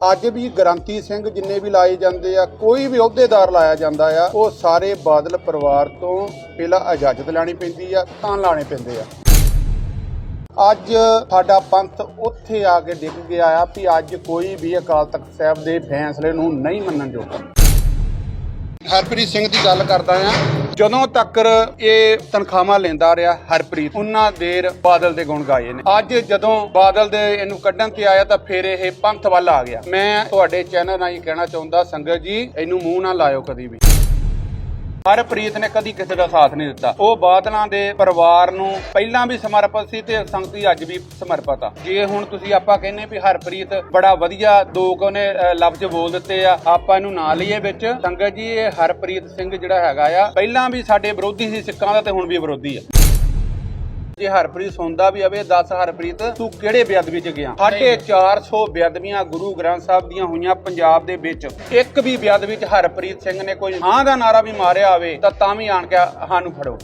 ਅੱਜ ਵੀ ਗ੍ਰਾਂਤੀ ਸਿੰਘ ਜਿੰਨੇ ਵੀ ਲਾਏ ਜਾਂਦੇ ਆ, ਕੋਈ ਵੀ ਅਹੁਦੇਦਾਰ ਲਾਇਆ ਜਾਂਦਾ ਆ, ਉਹ ਸਾਰੇ ਬਾਦਲ ਪਰਿਵਾਰ ਤੋਂ ਪਹਿਲਾਂ ਇਜਾਜ਼ਤ ਲੈਣੀ ਪੈਂਦੀ ਆ, ਤਾਂ ਲਾਣੇ ਪੈਂਦੇ ਆ। ਅੱਜ ਸਾਡਾ ਪੰਥ ਉੱਥੇ ਆ ਕੇ ਡਿੱਗ ਗਿਆ ਆ ਵੀ ਅੱਜ ਕੋਈ ਵੀ ਅਕਾਲ ਤਖਤ ਸਾਹਿਬ ਦੇ ਫੈਸਲੇ ਨੂੰ ਨਹੀਂ ਮੰਨਣ ਜੋਗਾ। ਹਰਪ੍ਰੀਤ ਸਿੰਘ ਦੀ ਗੱਲ ਕਰਦਾ ਆ ਜਦੋਂ ਤੱਕ ਇਹ ਤਨਖਾਹਾਂ ਲੈਂਦਾ ਰਿਹਾ ਹਰਪ੍ਰੀਤ, ਉਹਨਾਂ ਦੇਰ ਬਾਦਲ ਦੇ ਗੁਣ ਗਾਏ ਨੇ। ਅੱਜ ਜਦੋਂ ਬਾਦਲ ਦੇ ਇਹਨੂੰ ਕੱਢਣ ਤੇ ਆਇਆ ਤਾਂ ਫਿਰ ਇਹ ਪੰਥ ਵੱਲ ਆ ਗਿਆ। ਮੈਂ ਤੁਹਾਡੇ ਚੈਨਲ ਨਾਲ ਹੀ ਕਹਿਣਾ ਚਾਹੁੰਦਾ, ਸੰਗਤ ਜੀ, ਇਹਨੂੰ ਮੂੰਹ ਨਾ ਲਾਇਓ ਕਦੀ ਵੀ। ਹਰਪ੍ਰੀਤ ਨੇ ਕਦੀ ਕਿਸੇ ਦਾ ਸਾਥ ਨਹੀਂ ਦਿੱਤਾ। ਉਹ ਬਾਦਲਾਂ ਦੇ ਪਰਿਵਾਰ ਨੂੰ ਪਹਿਲਾਂ ਵੀ ਸਮਰਪਿਤ ਸੀ ਤੇ ਸੰਗਤੀ ਅੱਜ ਵੀ ਸਮਰਪਿਤ ਆ। ਜੇ ਹੁਣ ਤੁਸੀਂ ਆਪਾਂ ਕਹਿੰਨੇ ਵੀ ਹਰਪ੍ਰੀਤ ਬੜਾ ਵਧੀਆ ਦੋ ਕੁ ਉਹਨੇ ਲਫ਼ਜ਼ ਬੋਲ ਦਿੱਤੇ ਆ, ਆਪਾਂ ਇਹਨੂੰ ਨਾ ਲਈਏ ਵਿੱਚ। ਸੰਗਤ ਜੀ, ਇਹ ਹਰਪ੍ਰੀਤ ਸਿੰਘ ਜਿਹੜਾ ਹੈਗਾ ਆ, ਪਹਿਲਾਂ ਵੀ ਸਾਡੇ ਵਿਰੋਧੀ ਸੀ, ਸਿੱਖਾਂ ਦਾ ਤੇ ਹੁਣ ਵੀ ਵਿਰੋਧੀ ਆ। ਜੇ ਹਰਪ੍ਰੀਤ ਸੁਣਦਾ ਵੀ ਆਵੇ ਦੱਸ ਹਰਪ੍ਰੀਤ ਤੂੰ ਕਿਹੜੇ ਬੇਅਦਬੀ ਚ ਗਿਆ? ਸਾਢੇ 400 ਬੇਅਦਬੀਆਂ ਗੁਰੂ ਗ੍ਰੰਥ ਸਾਹਿਬ ਦੀਆਂ ਹੋਈਆਂ ਪੰਜਾਬ ਦੇ ਵਿੱਚ। ਇੱਕ ਵੀ ਬੇਅਦਬੀ ਚ ਹਰਪ੍ਰੀਤ ਸਿੰਘ ਨੇ ਕੋਈ ਹਾਂ ਦਾ ਨਾਰਾ ਵੀ ਮਾਰਿਆ ਹੋਵੇ ਤਾਂ ਤਾਂ ਵੀ ਆਣ ਕੇ ਸਾਨੂੰ ਫੜੋ।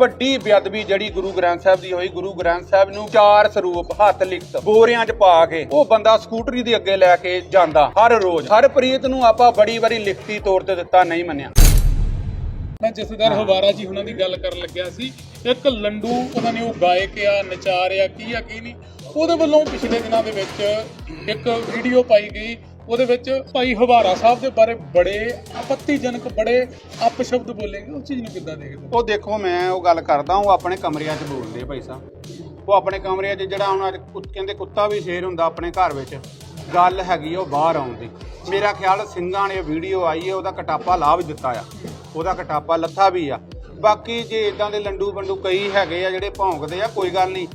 ਵੱਡੀ ਬੇਅਦਬੀ ਜਿਹੜੀ ਗੁਰੂ ਗ੍ਰੰਥ ਸਾਹਿਬ ਦੀ ਹੋਈ ਗੁਰੂ ਗ੍ਰੰਥ ਸਾਹਿਬ ਨੂੰ ਚਾਰ ਸਰੂਪ ਹੱਥ ਲਿਖਤ ਬੋਰਿਆਂ 'ਚ ਪਾ ਕੇ ਉਹ ਬੰਦਾ ਸਕੂਟਰੀ ਦੇ ਅੱਗੇ ਲੈ ਕੇ ਜਾਂਦਾ ਹਰ ਰੋਜ਼। ਹਰਪ੍ਰੀਤ ਨੂੰ ਆਪਾਂ ਬੜੀ ਵਾਰੀ ਲਿਖਤੀ ਤੌਰ ਤੇ ਦਿੱਤਾ ਨਹੀਂ ਮੰਨਿਆ। ਮੈਂ ਜਥੇਦਾਰ ਹਵਾਰਾ ਜੀ ਉਹਨਾਂ ਦੀ ਗੱਲ ਕਰਨ ਲੱਗਿਆ ਸੀ ਇੱਕ ਲੰਡੂ ਉਹਨਾਂ ਨੇ ਉਹ ਗਾਇਕ ਆ ਨਚਾਰ ਆ ਕੀ ਆ ਕੀ ਨਹੀਂ ਉਹਦੇ ਵੱਲੋਂ ਪਿਛਲੇ ਦਿਨਾਂ ਦੇ ਵਿੱਚ ਇੱਕ ਵੀਡੀਓ ਪਾਈ ਗਈ ਉਹਦੇ ਵਿੱਚ ਭਾਈ ਹਵਾਰਾ ਸਾਹਿਬ ਦੇ ਬਾਰੇ ਬੜੇ ਆਪੱਤੀਜਨਕ ਬੜੇ ਅਪਸ਼ਬਦ ਬੋਲੇਗੇ ਉਸ ਚੀਜ਼ ਨੂੰ ਕਿੱਦਾਂ ਦੇਖਦੇ ਉਹ ਦੇਖੋ ਮੈਂ ਉਹ ਗੱਲ ਕਰਦਾ ਉਹ ਆਪਣੇ ਕਮਰਿਆਂ 'ਚ ਬੋਲਦੇ ਭਾਈ ਸਾਹਿਬ। ਉਹ ਆਪਣੇ ਕਮਰਿਆਂ 'ਚ ਜਿਹੜਾ ਹੁਣ ਅੱਜ ਕਹਿੰਦੇ ਕੁੱਤਾ ਵੀ ਸ਼ੇਰ ਹੁੰਦਾ ਆਪਣੇ ਘਰ ਵਿੱਚ ਗੱਲ ਹੈਗੀ ਉਹ ਬਾਹਰ ਆਉਣ ਦੀ। ਮੇਰਾ ਖਿਆਲ ਸਿੰਘਾਂ ਨੇ ਵੀਡੀਓ ਆਈ ਹੈ ਉਹਦਾ ਕਟਾਪਾ ਲਾ ਵੀ ਦਿੱਤਾ ਆ। ਉਹਦਾ ਕਟਾਪਾ ਲੱਥਾ ਵੀ ਆ। ਬਾਕੀ ਜੇ ਇਦਾਂ ਦੇ ਲੰਡੂ ਬੰਡੂ ਕਈ ਹੈਗੇ ਆ ਜਿਹੜੇ ਭੌਂਕਦੇ ਆ ਕੋਈ ਗੱਲ ਨਹੀਂ।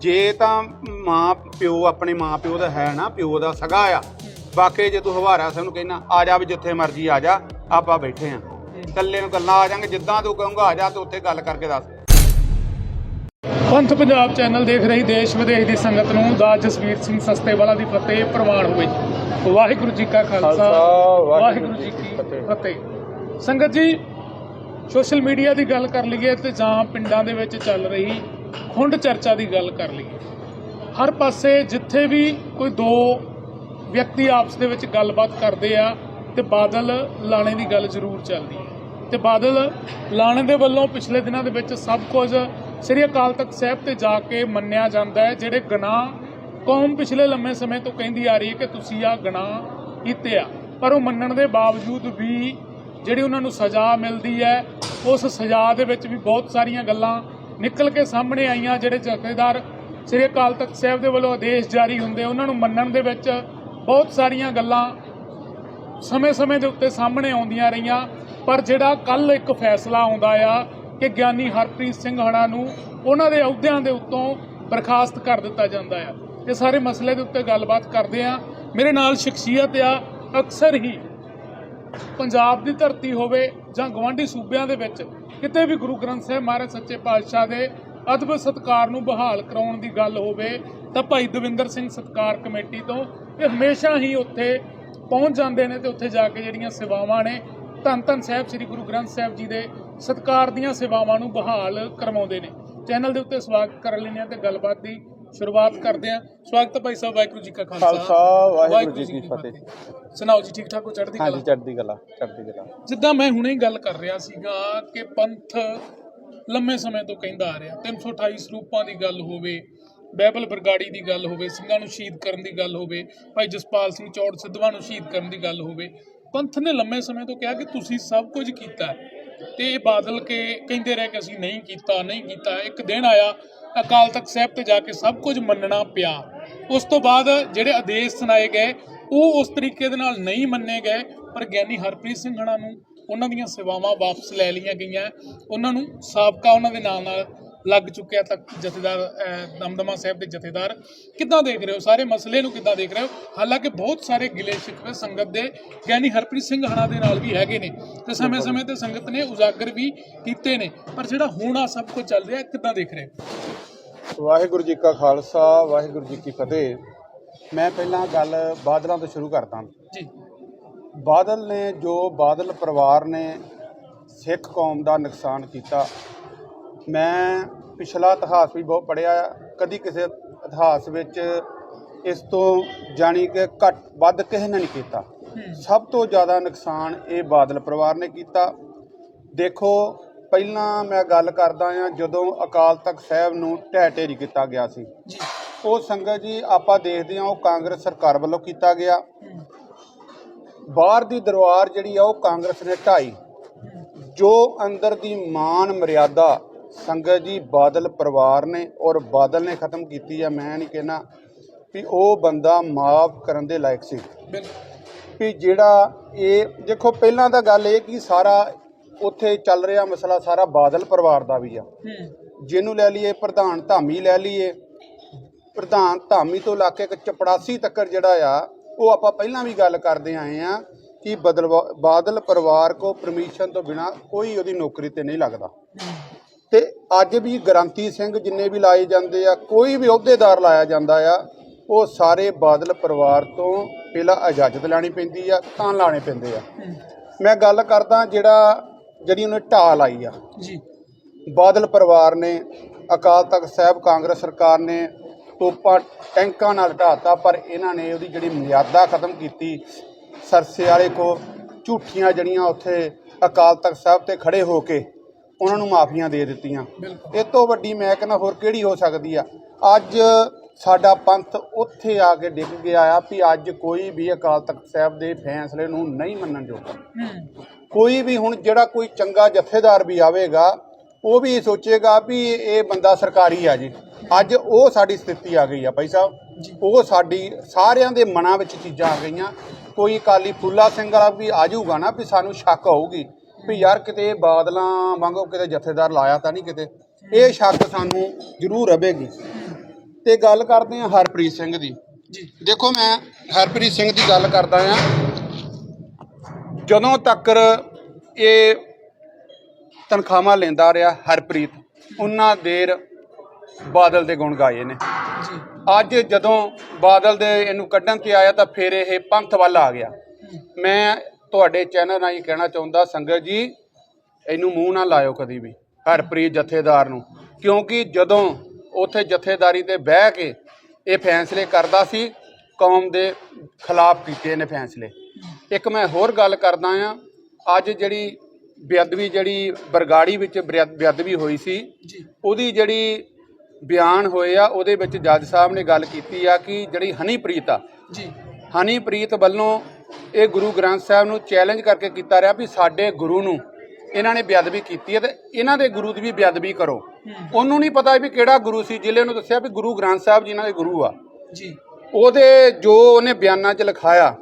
ਜੇ ਤਾਂ ਮਾਂ ਪਿਓ ਆਪਣੇ ਮਾਂ ਪਿਓ ਦਾ ਹੈ ਨਾ ਪਿਓ ਦਾ ਸਗਾ ਆ। ਬਾਕੀ ਜੇ ਤੂੰ ਹਵਾਰਾ ਸਿੰਘ ਨੂੰ ਕਹਿਣਾ ਆ ਜਾ ਵੀ ਜਿੱਥੇ ਮਰਜ਼ੀ ਆ ਜਾ ਆਪਾਂ ਬੈਠੇ ਆ। ਇਕੱਲੇ ਨੂੰ ਗੱਲਾਂ ਆ ਜਾਣਗੇ ਜਿੱਦਾਂ ਤੂੰ ਕਹੂੰਗਾ ਆ ਜਾ ਤੇ ਉੱਥੇ ਗੱਲ ਕਰਕੇ ਦੱਸ। ਪੰਥ ਪੰਜਾਬ ਚੈਨਲ ਦੇਖ ਰਹੀ ਦੇਸ਼ ਵਿਦੇਸ਼ ਦੀ ਸੰਗਤ ਨੂੰ ਦਾ ਜਸਵੀਰ ਸਿੰਘ ਸਸਤੇਵਾਲਾ ਦੀ ਫਤਿਹ ਪ੍ਰਵਾਨ ਹੋਵੇ। ਵਾਹਿਗੁਰੂ ਜੀ ਕਾ ਖਾਲਸਾ ਵਾਹਿਗੁਰੂ ਜੀ ਕੀ ਫਤਿਹ। ਸੰਗਤ ਜੀ, ਸੋਸ਼ਲ ਮੀਡੀਆ ਦੀ ਗੱਲ ਕਰ ਲਈਏ ਤੇ ਜਾਂ ਪਿੰਡਾਂ ਦੇ ਵਿੱਚ ਚੱਲ ਰਹੀ ਖੁੰਡ ਚਰਚਾ ਦੀ ਗੱਲ ਕਰ ਲਈਏ। ਹਰ ਪਾਸੇ ਜਿੱਥੇ ਵੀ ਕੋਈ ਦੋ ਵਿਅਕਤੀ ਆਪਸ ਦੇ ਵਿੱਚ ਗੱਲਬਾਤ ਕਰਦੇ ਆ ਤੇ ਬਾਦਲ ਲਾਣੇ ਦੀ ਗੱਲ ਜ਼ਰੂਰ ਚੱਲਦੀ ਹੈ। ਤੇ ਬਾਦਲ ਲਾਣੇ ਦੇ ਵੱਲੋਂ ਪਿਛਲੇ ਦਿਨਾਂ ਦੇ ਵਿੱਚ ਸਭ ਕੁਝ ਸ੍ਰੀ ਅਕਾਲ ਤਖਤ ਸਾਹਿਬ ਤੇ ਜਾ ਕੇ ਮੰਨਿਆ ਜਾਂਦਾ ਹੈ, ਜਿਹੜੇ ਗੁਨਾਹ ਕੌਮ ਪਿਛਲੇ ਲੰਮੇ ਸਮੇਂ ਤੋਂ ਕਹਿੰਦੀ ਆ ਰਹੀ ਹੈ ਕਿ ਤੁਸੀਂ ਆ ਗੁਨਾਹ ਕੀਤੇ ਆ। ਪਰ ਉਹ ਮੰਨਣ ਦੇ ਬਾਵਜੂਦ ਵੀ ਜਿਹੜੀ ਉਹਨਾਂ ਨੂੰ ਸਜ਼ਾ ਮਿਲਦੀ ਹੈ, ਉਸ ਸਜ਼ਾ ਦੇ ਵਿੱਚ ਵੀ ਬਹੁਤ ਸਾਰੀਆਂ ਗੱਲਾਂ ਨਿਕਲ ਕੇ ਸਾਹਮਣੇ ਆਈਆਂ, ਜਿਹੜੇ ਜਥੇਦਾਰ ਸ੍ਰੀ ਅਕਾਲ ਤਖਤ ਸਾਹਿਬ ਦੇ ਵੱਲੋਂ ਆਦੇਸ਼ ਜਾਰੀ ਹੁੰਦੇ, ਉਹਨਾਂ ਨੂੰ ਮੰਨਣ ਦੇ ਵਿੱਚ ਬਹੁਤ ਸਾਰੀਆਂ ਗੱਲਾਂ ਸਮੇਂ-ਸਮੇਂ ਦੇ ਉੱਤੇ ਸਾਹਮਣੇ ਆਉਂਦੀਆਂ ਰਹੀਆਂ। ਪਰ ਜਿਹੜਾ ਕੱਲ ਇੱਕ ਫੈਸਲਾ ਆਉਂਦਾ ਆ ਕਿ ਗਿਆਨੀ ਹਰਪ੍ਰੀਤ ਸਿੰਘ ਹਣਾ ਨੂੰ ਉਹਨਾਂ ਦੇ ਅਹੁਦਿਆਂ ਦੇ ਉੱਤੋਂ ਬਰਖਾਸਤ ਕਰ ਦਿੱਤਾ ਜਾਂਦਾ ਆ। ਇਹ ਸਾਰੇ ਮਸਲੇ ਦੇ ਉੱਤੇ ਗੱਲਬਾਤ ਕਰਦੇ ਆ। ਮੇਰੇ ਨਾਲ ਸ਼ਖਸੀਅਤ ਆ ਅਕਸਰ ਹੀ ਪੰਜਾਬ ਦੀ ਧਰਤੀ ਹੋਵੇ ਜਾਂ ਗਵਾਂਢੀ ਸੂਬਿਆਂ ਦੇ ਵਿੱਚ, ਕਿਤੇ ਵੀ ਗੁਰੂ ਗ੍ਰੰਥ ਸਾਹਿਬ ਮਹਾਰਾਜ ਸੱਚੇ ਪਾਤਸ਼ਾਹ ਦੇ ਅਦਬ ਸਤਕਾਰ ਨੂੰ ਬਹਾਲ ਕਰਾਉਣ ਦੀ ਗੱਲ ਹੋਵੇ, ਤਾਂ ਭਾਈ ਦਵਿੰਦਰ ਸਿੰਘ ਸਤਕਾਰ ਕਮੇਟੀ ਤੋਂ ਇਹ ਹਮੇਸ਼ਾ ਹੀ ਉੱਥੇ ਪਹੁੰਚ ਜਾਂਦੇ ਨੇ ਤੇ ਉੱਥੇ ਜਾ ਕੇ ਜਿਹੜੀਆਂ ਸੇਵਾਵਾਂ ਨੇ, ਧੰਨ ਧੰਨ ਸਾਹਿਬ ਸ੍ਰੀ ਗੁਰੂ ਗ੍ਰੰਥ ਸਾਹਿਬ ਜੀ ਦੇ ਸਤਕਾਰ ਦੀਆਂ ਸੇਵਾਵਾਂ ਨੂੰ ਬਹਾਲ ਕਰਵਾਉਂਦੇ ਨੇ। ਚੈਨਲ ਦੇ ਉੱਤੇ ਸਵਾਗਤ ਕਰ ਲੈਂਦੇ ਆ ਤੇ ਗੱਲਬਾਤ ਦੀ ਸ਼ੁਰੂਆਤ ਕਰਦੇ ਆ ਸਵਾਗਤ ਹੈ ਭਾਈ ਸਾਹਿਬ ਵਾਹਿਗੁਰੂ ਜੀ ਕਾ ਖਾਲਸਾ। ਖਾਲਸਾ ਵਾਹਿਗੁਰੂ ਜੀ ਕੀ ਫਤਿਹ। ਸੁਣਾਓ ਜੀ ਠੀਕ ਠਾਕ ਹੋ? ਚੜ੍ਹਦੀ ਕਲਾ? ਹਾਂਜੀ ਚੜ੍ਹਦੀ ਕਲਾ ਚੜ੍ਹਦੀ ਕਲਾ। ਜਿੱਦਾਂ ਮੈਂ ਹੁਣੇ ਹੀ ਗੱਲ ਕਰ ਰਿਹਾ ਸੀਗਾ ਕਿ ਪੰਥ ਲੰਮੇ ਸਮੇਂ ਤੋਂ ਕਹਿੰਦਾ ਆ ਰਿਹਾ। 328 ਸਰੂਪਾਂ ਦੀ ਗੱਲ ਹੋਵੇ ਬਾਈਬਲ ਬਰਗਾੜੀ ਦੀ ਗੱਲ ਹੋਵੇ ਸਿੰਘਾਂ ਨੂੰ ਸ਼ਹੀਦ ਕਰਨ ਦੀ ਗੱਲ ਹੋਵੇ ਭਾਈ ਜਸਪਾਲ ਸਿੰਘ ਚੌੜ ਸਿੱਧਵਾਂ ਨੂੰ ਸ਼ਹੀਦ ਕਰਨ ਦੀ ਗੱਲ ਹੋਵੇ ਪੰਥ ਨੇ ਲੰਮੇ ਸਮੇਂ ਤੋਂ ਕਿਹਾ ਕਿ ਤੁਸੀਂ ਸਭ ਕੁਝ ਕੀਤਾ ਹੈ। ਤੇ ਇਹ ਬਾਦਲ ਕੇ ਕਹਿੰਦੇ ਰਹੇ ਕਿ ਅਸੀਂ ਨਹੀਂ ਕੀਤਾ ਨਹੀਂ ਕੀਤਾ। ਇੱਕ ਦਿਨ ਆਇਆ ਅਕਾਲ ਤਖਤ ਸਾਹਿਬ ਤੇ ਜਾ ਕੇ ਸਭ ਕੁਝ ਮੰਨਣਾ ਪਿਆ। ਉਸ ਤੋਂ ਬਾਅਦ ਜਿਹੜੇ ਆਦੇਸ਼ ਸੁਣਾਏ ਗਏ, ਉਹ ਉਸ ਤਰੀਕੇ ਦੇ ਨਾਲ ਨਹੀਂ ਮੰਨੇ ਗਏ, ਪਰ ਗਿਆਨੀ ਹਰਪ੍ਰੀਤ ਸਿੰਘ ਹਣਾ ਨੂੰ ਉਹਨਾਂ ਦੀਆਂ ਸੇਵਾਵਾਂ ਵਾਪਸ ਲੈ ਲਈਆਂ ਗਈਆਂ। ਉਹਨਾਂ ਨੂੰ ਸਾਬਕਾ ਉਹਨਾਂ ਦੇ ਨਾਲ ਨਾਲ ਲੱਗ ਚੁੱਕਿਆ ਤੱਕ ਜਥੇਦਾਰ ਦਮਦਮਾ ਸਾਹਿਬ ਦੇ ਜਥੇਦਾਰ। ਕਿੱਦਾਂ ਦੇਖ ਰਹੇ ਹੋ? ਸਾਰੇ ਮਸਲੇ ਨੂੰ ਕਿੱਦਾਂ ਦੇਖ ਰਹੇ ਹੋ? ਹਾਲਾਂਕਿ ਬਹੁਤ ਸਾਰੇ ਗਿਲੇ ਸ਼ਿਕਵੇ ਸੰਗਤ ਦੇ ਗਿਆਨੀ ਹਰਪ੍ਰੀਤ ਸਿੰਘ ਹਣਾ ਦੇ ਨਾਲ ਵੀ ਹੈਗੇ ਨੇ ਤੇ ਸਮੇਂ-ਸਮੇਂ ਤੇ ਸੰਗਤ ਨੇ ਉਜਾਗਰ ਵੀ ਕੀਤੇ ਨੇ। ਪਰ ਜਿਹੜਾ ਹੁਣ ਆ ਸਭ ਕੁਝ ਚੱਲ ਰਿਹਾ, ਕਿੱਦਾਂ ਦੇਖ ਰਹੇ ਹੋ? ਵਾਹਿਗੁਰੂ ਜੀ ਕਾ ਖਾਲਸਾ ਵਾਹਿਗੁਰੂ ਜੀ ਕੀ ਫਤਿਹ। ਮੈਂ ਪਹਿਲਾਂ ਗੱਲ ਬਾਦਲਾਂ ਤੋਂ ਸ਼ੁਰੂ ਕਰਦਾ ਜੀ। ਬਾਦਲ ਨੇ ਜੋ ਬਾਦਲ ਪਰਿਵਾਰ ਨੇ ਸਿੱਖ ਕੌਮ ਦਾ ਨੁਕਸਾਨ ਕੀਤਾ ਮੈਂ ਪਿਛਲਾ ਇਤਿਹਾਸ ਵੀ ਬਹੁਤ ਪੜਿਆ ਕਦੀ ਕਿਸੇ ਇਤਿਹਾਸ ਵਿੱਚ ਇਸ ਤੋਂ ਜਾਣੀ ਕਿ ਘੱਟ ਵੱਧ ਕਿਸੇ ਨੇ ਨਹੀਂ ਕੀਤਾ। ਸਭ ਤੋਂ ਜ਼ਿਆਦਾ ਨੁਕਸਾਨ ਇਹ ਬਾਦਲ ਪਰਿਵਾਰ ਨੇ ਕੀਤਾ। ਦੇਖੋ ਪਹਿਲਾਂ ਮੈਂ ਗੱਲ ਕਰਦਾ ਆ ਜਦੋਂ ਅਕਾਲ ਤਖਤ ਸਾਹਿਬ ਨੂੰ ਢਹਿ ਢੇਰੀ ਕੀਤਾ ਗਿਆ ਸੀ। ਜੀ। ਉਹ ਸੰਗਤ ਜੀ ਆਪਾਂ ਦੇਖਦੇ ਹਾਂ ਉਹ ਕਾਂਗਰਸ ਸਰਕਾਰ ਵੱਲੋਂ ਕੀਤਾ ਗਿਆ। ਬਾਹਰ ਦੀ ਦਰਬਾਰ ਜਿਹੜੀ ਆ ਉਹ ਕਾਂਗਰਸ ਨੇ ਢਾਈ। ਜੋ ਅੰਦਰ ਦੀ ਮਾਨ ਮਰਿਆਦਾ ਸੰਗਤ ਜੀ ਬਾਦਲ ਪਰਿਵਾਰ ਨੇ ਔਰ ਬਾਦਲ ਨੇ ਖਤਮ ਕੀਤੀ ਆ ਮੈਂ ਨਹੀਂ ਕਹਿਣਾ ਵੀ ਉਹ ਬੰਦਾ ਮਾਫ ਕਰਨ ਦੇ ਲਾਇਕ ਸੀ। ਵੀ ਜਿਹੜਾ ਇਹ ਦੇਖੋ ਪਹਿਲਾਂ ਤਾਂ ਗੱਲ ਇਹ ਕਿ ਸਾਰਾ ਉੱਥੇ ਚੱਲ ਰਿਹਾ ਮਸਲਾ ਸਾਰਾ ਬਾਦਲ ਪਰਿਵਾਰ ਦਾ ਵੀ ਆ। ਜਿਹਨੂੰ ਲੈ ਲਈਏ ਪ੍ਰਧਾਨ ਧਾਮੀ ਲੈ ਲਈਏ। ਪ੍ਰਧਾਨ ਧਾਮੀ ਤੋਂ ਲਾ ਕੇ ਇੱਕ ਚਪੜਾਸੀ ਤੱਕਰ ਜਿਹੜਾ ਆ ਉਹ ਆਪਾਂ ਪਹਿਲਾਂ ਵੀ ਗੱਲ ਕਰਦੇ ਆਏ ਆ ਕਿ ਬਦਲ ਬਾਦਲ ਪਰਿਵਾਰ ਕੋ ਪਰਮਿਸ਼ਨ ਤੋਂ ਬਿਨਾ ਕੋਈ ਉਹਦੀ ਨੌਕਰੀ ਤੇ ਨਹੀਂ ਲੱਗਦਾ। ਤੇ ਅੱਜ ਵੀ ਗ੍ਰਾਂਤੀ ਸਿੰਘ ਜਿੰਨੇ ਵੀ ਲਾਏ ਜਾਂਦੇ ਆ ਕੋਈ ਵੀ ਅਹੁਦੇਦਾਰ ਲਾਇਆ ਜਾਂਦਾ ਆ ਉਹ ਸਾਰੇ ਬਾਦਲ ਪਰਿਵਾਰ ਤੋਂ ਪਹਿਲਾਂ ਇਜਾਜ਼ਤ ਲੈਣੀ ਪੈਂਦੀ ਆ ਤਾਂ ਲਾਣੇ ਪੈਂਦੇ ਆ। ਮੈਂ ਗੱਲ ਕਰਦਾ ਜਿਹੜਾ ਜਿਹੜੀ ਉਹਨੇ ਢਾਲ ਲਾਈ ਆ। ਜੀ। ਬਾਦਲ ਪਰਿਵਾਰ ਨੇ ਅਕਾਲ ਤਖਤ ਸਾਹਿਬ ਕਾਂਗਰਸ ਸਰਕਾਰ ਨੇ ਤੋਪਾਂ ਟੈਂਕਾਂ ਨਾਲ ਢਾਤਾ ਪਰ ਇਹਨਾਂ ਨੇ ਉਹਦੀ ਜਿਹੜੀ ਮਰਿਆਦਾ ਖਤਮ ਕੀਤੀ ਸਰਸੇ ਵਾਲੇ ਕੋ ਝੂਠੀਆਂ ਜਿਹੜੀਆਂ ਉੱਥੇ ਅਕਾਲ ਤਖਤ ਸਾਹਿਬ ਤੇ ਖੜੇ ਹੋ ਕੇ ਉਹਨਾਂ ਨੂੰ ਮਾਫੀਆਂ ਦੇ ਦਿੱਤੀਆਂ। ਇਹ ਤੋਂ ਵੱਡੀ ਮੈਂ ਕਹਿੰਦਾ ਹੋਰ ਕਿਹੜੀ ਹੋ ਸਕਦੀ ਆ? ਅੱਜ ਸਾਡਾ ਪੰਥ ਉੱਥੇ ਆ ਕੇ ਡਿੱਗ ਗਿਆ ਆ ਵੀ ਅੱਜ ਕੋਈ ਵੀ ਅਕਾਲ ਤਖਤ ਸਾਹਿਬ ਦੇ ਫੈਸਲੇ ਨੂੰ ਨਹੀਂ ਮੰਨਣ ਜੋਗਾ। ਕੋਈ ਵੀ ਹੁਣ ਜਿਹੜਾ ਕੋਈ ਚੰਗਾ ਜਥੇਦਾਰ ਵੀ ਆਵੇਗਾ ਉਹ ਵੀ ਸੋਚੇਗਾ ਵੀ ਇਹ ਬੰਦਾ ਸਰਕਾਰੀ ਆ ਜੀ। ਅੱਜ ਉਹ ਸਾਡੀ ਸਥਿਤੀ ਆ ਗਈ ਆ ਭਾਈ ਸਾਹਿਬ। ਉਹ ਸਾਡੀ ਸਾਰਿਆਂ ਦੇ ਮਨਾਂ ਵਿੱਚ ਚੀਜ਼ਾਂ ਆ ਗਈਆਂ। ਕੋਈ ਅਕਾਲੀ ਫੁੱਲਾ ਸਿੰਘ ਵਾਲਾ ਵੀ ਆ ਜਾਊਗਾ ਨਾ ਵੀ ਸਾਨੂੰ ਸ਼ੱਕ ਹੋਊਗੀ ਵੀ ਯਾਰ ਕਿਤੇ ਬਾਦਲਾਂ ਵਾਂਗੂ ਕਿਤੇ ਜਥੇਦਾਰ ਲਾਇਆ ਤਾਂ ਨਹੀਂ ਕਿਤੇ। ਇਹ ਸ਼ੱਕ ਸਾਨੂੰ ਜ਼ਰੂਰ ਰਵੇਗੀ। ਤੇ ਗੱਲ ਕਰਦੇ ਹਾਂ ਹਰਪ੍ਰੀਤ ਸਿੰਘ ਦੀ। ਜੀ। ਦੇਖੋ ਮੈਂ ਹਰਪ੍ਰੀਤ ਸਿੰਘ ਦੀ ਗੱਲ ਕਰਦਾ ਆ ਜਦੋਂ ਤੱਕ ਇਹ ਤਨਖਾਹਾਂ ਲੈਂਦਾ ਰਿਹਾ ਹਰਪ੍ਰੀਤ ਉਹਨਾਂ ਦੇਰ ਬਾਦਲ ਦੇ ਗੁਣ ਗਾਏ ਨੇ। ਅੱਜ ਜਦੋਂ ਬਾਦਲ ਦੇ ਇਹਨੂੰ ਕੱਢਣ ਤੇ ਆਇਆ ਤਾਂ ਫਿਰ ਇਹ ਪੰਥ ਵੱਲ ਆ ਗਿਆ। ਮੈਂ ਤੁਹਾਡੇ ਚੈਨਲ ਨਾਲ ਇਹ ਕਹਿਣਾ ਚਾਹੁੰਦਾ ਸੰਗਤ ਜੀ ਇਹਨੂੰ ਮੂੰਹ ਨਾ ਲਾਇਓ ਕਦੀ ਵੀ ਹਰਪ੍ਰੀਤ ਜਥੇਦਾਰ ਨੂੰ। ਕਿਉਂਕਿ ਜਦੋਂ ਉਥੇ ਜਥੇਦਾਰੀ ਤੇ ਬਹਿ ਕੇ ਇਹ ਫੈਸਲੇ ਕਰਦਾ ਸੀ ਕੌਮ ਦੇ ਖਿਲਾਫ ਕੀਤੇ ਨੇ ਫੈਸਲੇ। ਇੱਕ ਮੈਂ ਹੋਰ ਗੱਲ ਕਰਦਾ ਆ ਅੱਜ ਜਿਹੜੀ ਬੇਅਦਬੀ ਜਿਹੜੀ ਬਰਗਾੜੀ ਵਿੱਚ ਬੇਅ- ਬੇਅਦਬੀ ਹੋਈ ਸੀ ਉਹਦੀ ਜਿਹੜੀ ਬਿਆਨ ਹੋਏ ਆ ਉਹਦੇ ਵਿੱਚ ਜੱਜ ਸਾਹਿਬ ਨੇ ਗੱਲ ਕੀਤੀ ਆ ਕਿ ਜਿਹੜੀ ਹਨੀਪ੍ਰੀਤ ਆ ਜੀ। ਹਨੀਪ੍ਰੀਤ ਵੱਲੋਂ ਇਹ ਗੁਰੂ ਗ੍ਰੰਥ ਸਾਹਿਬ ਨੂੰ ਚੈਲੰਜ ਕਰਕੇ ਕੀਤਾ ਰਿਹਾ ਵੀ ਸਾਡੇ ਗੁਰੂ ਨੂੰ ਇਹਨਾਂ ਨੇ ਬੇਅਦਬੀ ਕੀਤੀ ਹੈ ਤੇ ਇਹਨਾਂ ਦੇ ਗੁਰੂ ਦੀ ਵੀ ਬੇਅਦਬੀ ਕਰੋ। ਉਹਨੂੰ ਨਹੀਂ ਪਤਾ ਵੀ ਕਿਹੜਾ ਗੁਰੂ ਸੀ ਜ਼ਿਲ੍ਹੇ ਨੂੰ ਦੱਸਿਆ ਵੀ ਗੁਰੂ ਗ੍ਰੰਥ ਸਾਹਿਬ ਜੀ ਇਹਨਾਂ ਦੇ ਗੁਰੂ ਆ। ਜੀ। ਉਹਦੇ ਜੋ ਉਹਨੇ ਬਿਆਨਾਂ 'ਚ ਲਿਖਾਇਆ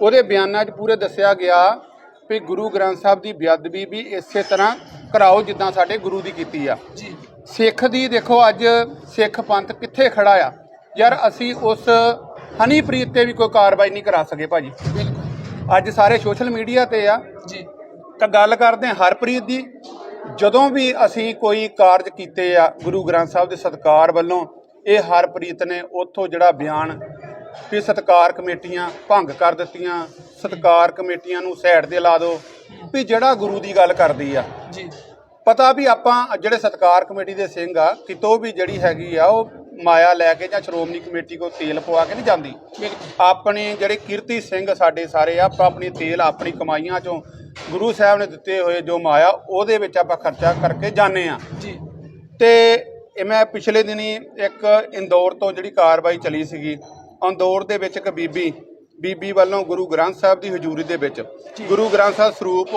ਉਹਦੇ ਬਿਆਨਾਂ 'ਚ ਪੂਰੇ ਦੱਸਿਆ ਗਿਆ ਵੀ ਗੁਰੂ ਗ੍ਰੰਥ ਸਾਹਿਬ ਦੀ ਬੇਅਦਬੀ ਵੀ ਇਸੇ ਤਰ੍ਹਾਂ ਕਰਾਓ ਜਿੱਦਾਂ ਸਾਡੇ ਗੁਰੂ ਦੀ ਕੀਤੀ ਆ। ਜੀ। ਸਿੱਖ ਦੀ ਦੇਖੋ ਅੱਜ ਸਿੱਖ ਪੰਥ ਕਿੱਥੇ ਖੜਾ ਆ? ਯਾਰ ਅਸੀਂ ਉਸ ਹਨੀਪ੍ਰੀਤ ਤੇ ਵੀ ਕੋਈ ਕਾਰਵਾਈ ਨਹੀਂ ਕਰਾ ਸਕੇ ਭਾਜੀ। ਬਿਲਕੁਲ। ਅੱਜ ਸਾਰੇ ਸੋਸ਼ਲ ਮੀਡੀਆ ਤੇ ਆ। ਜੀ। ਤਾਂ ਗੱਲ ਕਰਦੇ ਹਾਂ ਹਰਪ੍ਰੀਤ ਦੀ। ਜਦੋਂ ਵੀ ਅਸੀਂ ਕੋਈ ਕਾਰਜ ਕੀਤੇ ਆ ਗੁਰੂ ਗ੍ਰੰਥ ਸਾਹਿਬ ਦੇ ਸਤਕਾਰ ਵੱਲੋਂ ਇਹ ਹਰਪ੍ਰੀਤ ਨੇ ਉੱਥੋਂ ਜਿਹੜਾ ਬਿਆਨ ਵੀ ਸਤਕਾਰ ਕਮੇਟੀਆਂ ਭੰਗ ਕਰ ਦਿੱਤੀਆਂ ਸਤਕਾਰ ਕਮੇਟੀਆਂ ਨੂੰ ਸਾਈਡ ਤੇ ਲਾ ਦਿਓ ਵੀ ਜਿਹੜਾ ਗੁਰੂ ਦੀ ਗੱਲ ਕਰਦੀ ਆ। ਜੀ। ਪਤਾ ਵੀ ਆਪਾਂ ਜਿਹੜੇ ਸਤਕਾਰ ਕਮੇਟੀ ਦੇ ਸਿੰਘ ਆ ਕਿਤੋਂ ਵੀ ਜਿਹੜੀ ਹੈਗੀ ਆ ਉਹ ਮਾਇਆ ਲੈ ਕੇ ਜਾਂ ਸ਼੍ਰੋਮਣੀ ਕਮੇਟੀ ਕੋ ਤੇਲ ਪਵਾ ਕੇ ਨਹੀਂ ਜਾਂਦੀ। ਆਪਣੇ ਜਿਹੜੇ ਕੀਰਤੀ ਸਿੰਘ ਸਾਡੇ ਸਾਰੇ ਆ ਆਪਾਂ ਆਪਣੀ ਤੇਲ ਆਪਣੀ ਕਮਾਈਆਂ ਚੋਂ ਗੁਰੂ ਸਾਹਿਬ ਨੇ ਦਿੱਤੇ ਹੋਏ ਜੋ ਮਾਇਆ ਉਹਦੇ ਵਿੱਚ ਆਪਾਂ ਖਰਚਾ ਕਰਕੇ ਜਾਂਦੇ ਆ। ਜੀ। ਤੇ ਇਹ ਮੈਂ ਪਿਛਲੇ ਦਿਨੀ ਇੱਕ ਇੰਦੌਰ ਤੋਂ ਜਿਹੜੀ ਕਾਰਵਾਈ ਚਲੀ ਸੀਗੀ ਇੰਦੌਰ ਦੇ ਵਿੱਚ ਇੱਕ ਬੀਬੀ ਬੀਬੀ ਵੱਲੋਂ ਗੁਰੂ ਗ੍ਰੰਥ ਸਾਹਿਬ ਦੀ ਹਜ਼ੂਰੀ ਦੇ ਵਿੱਚ ਗੁਰੂ ਗ੍ਰੰਥ ਸਾਹਿਬ ਸਰੂਪ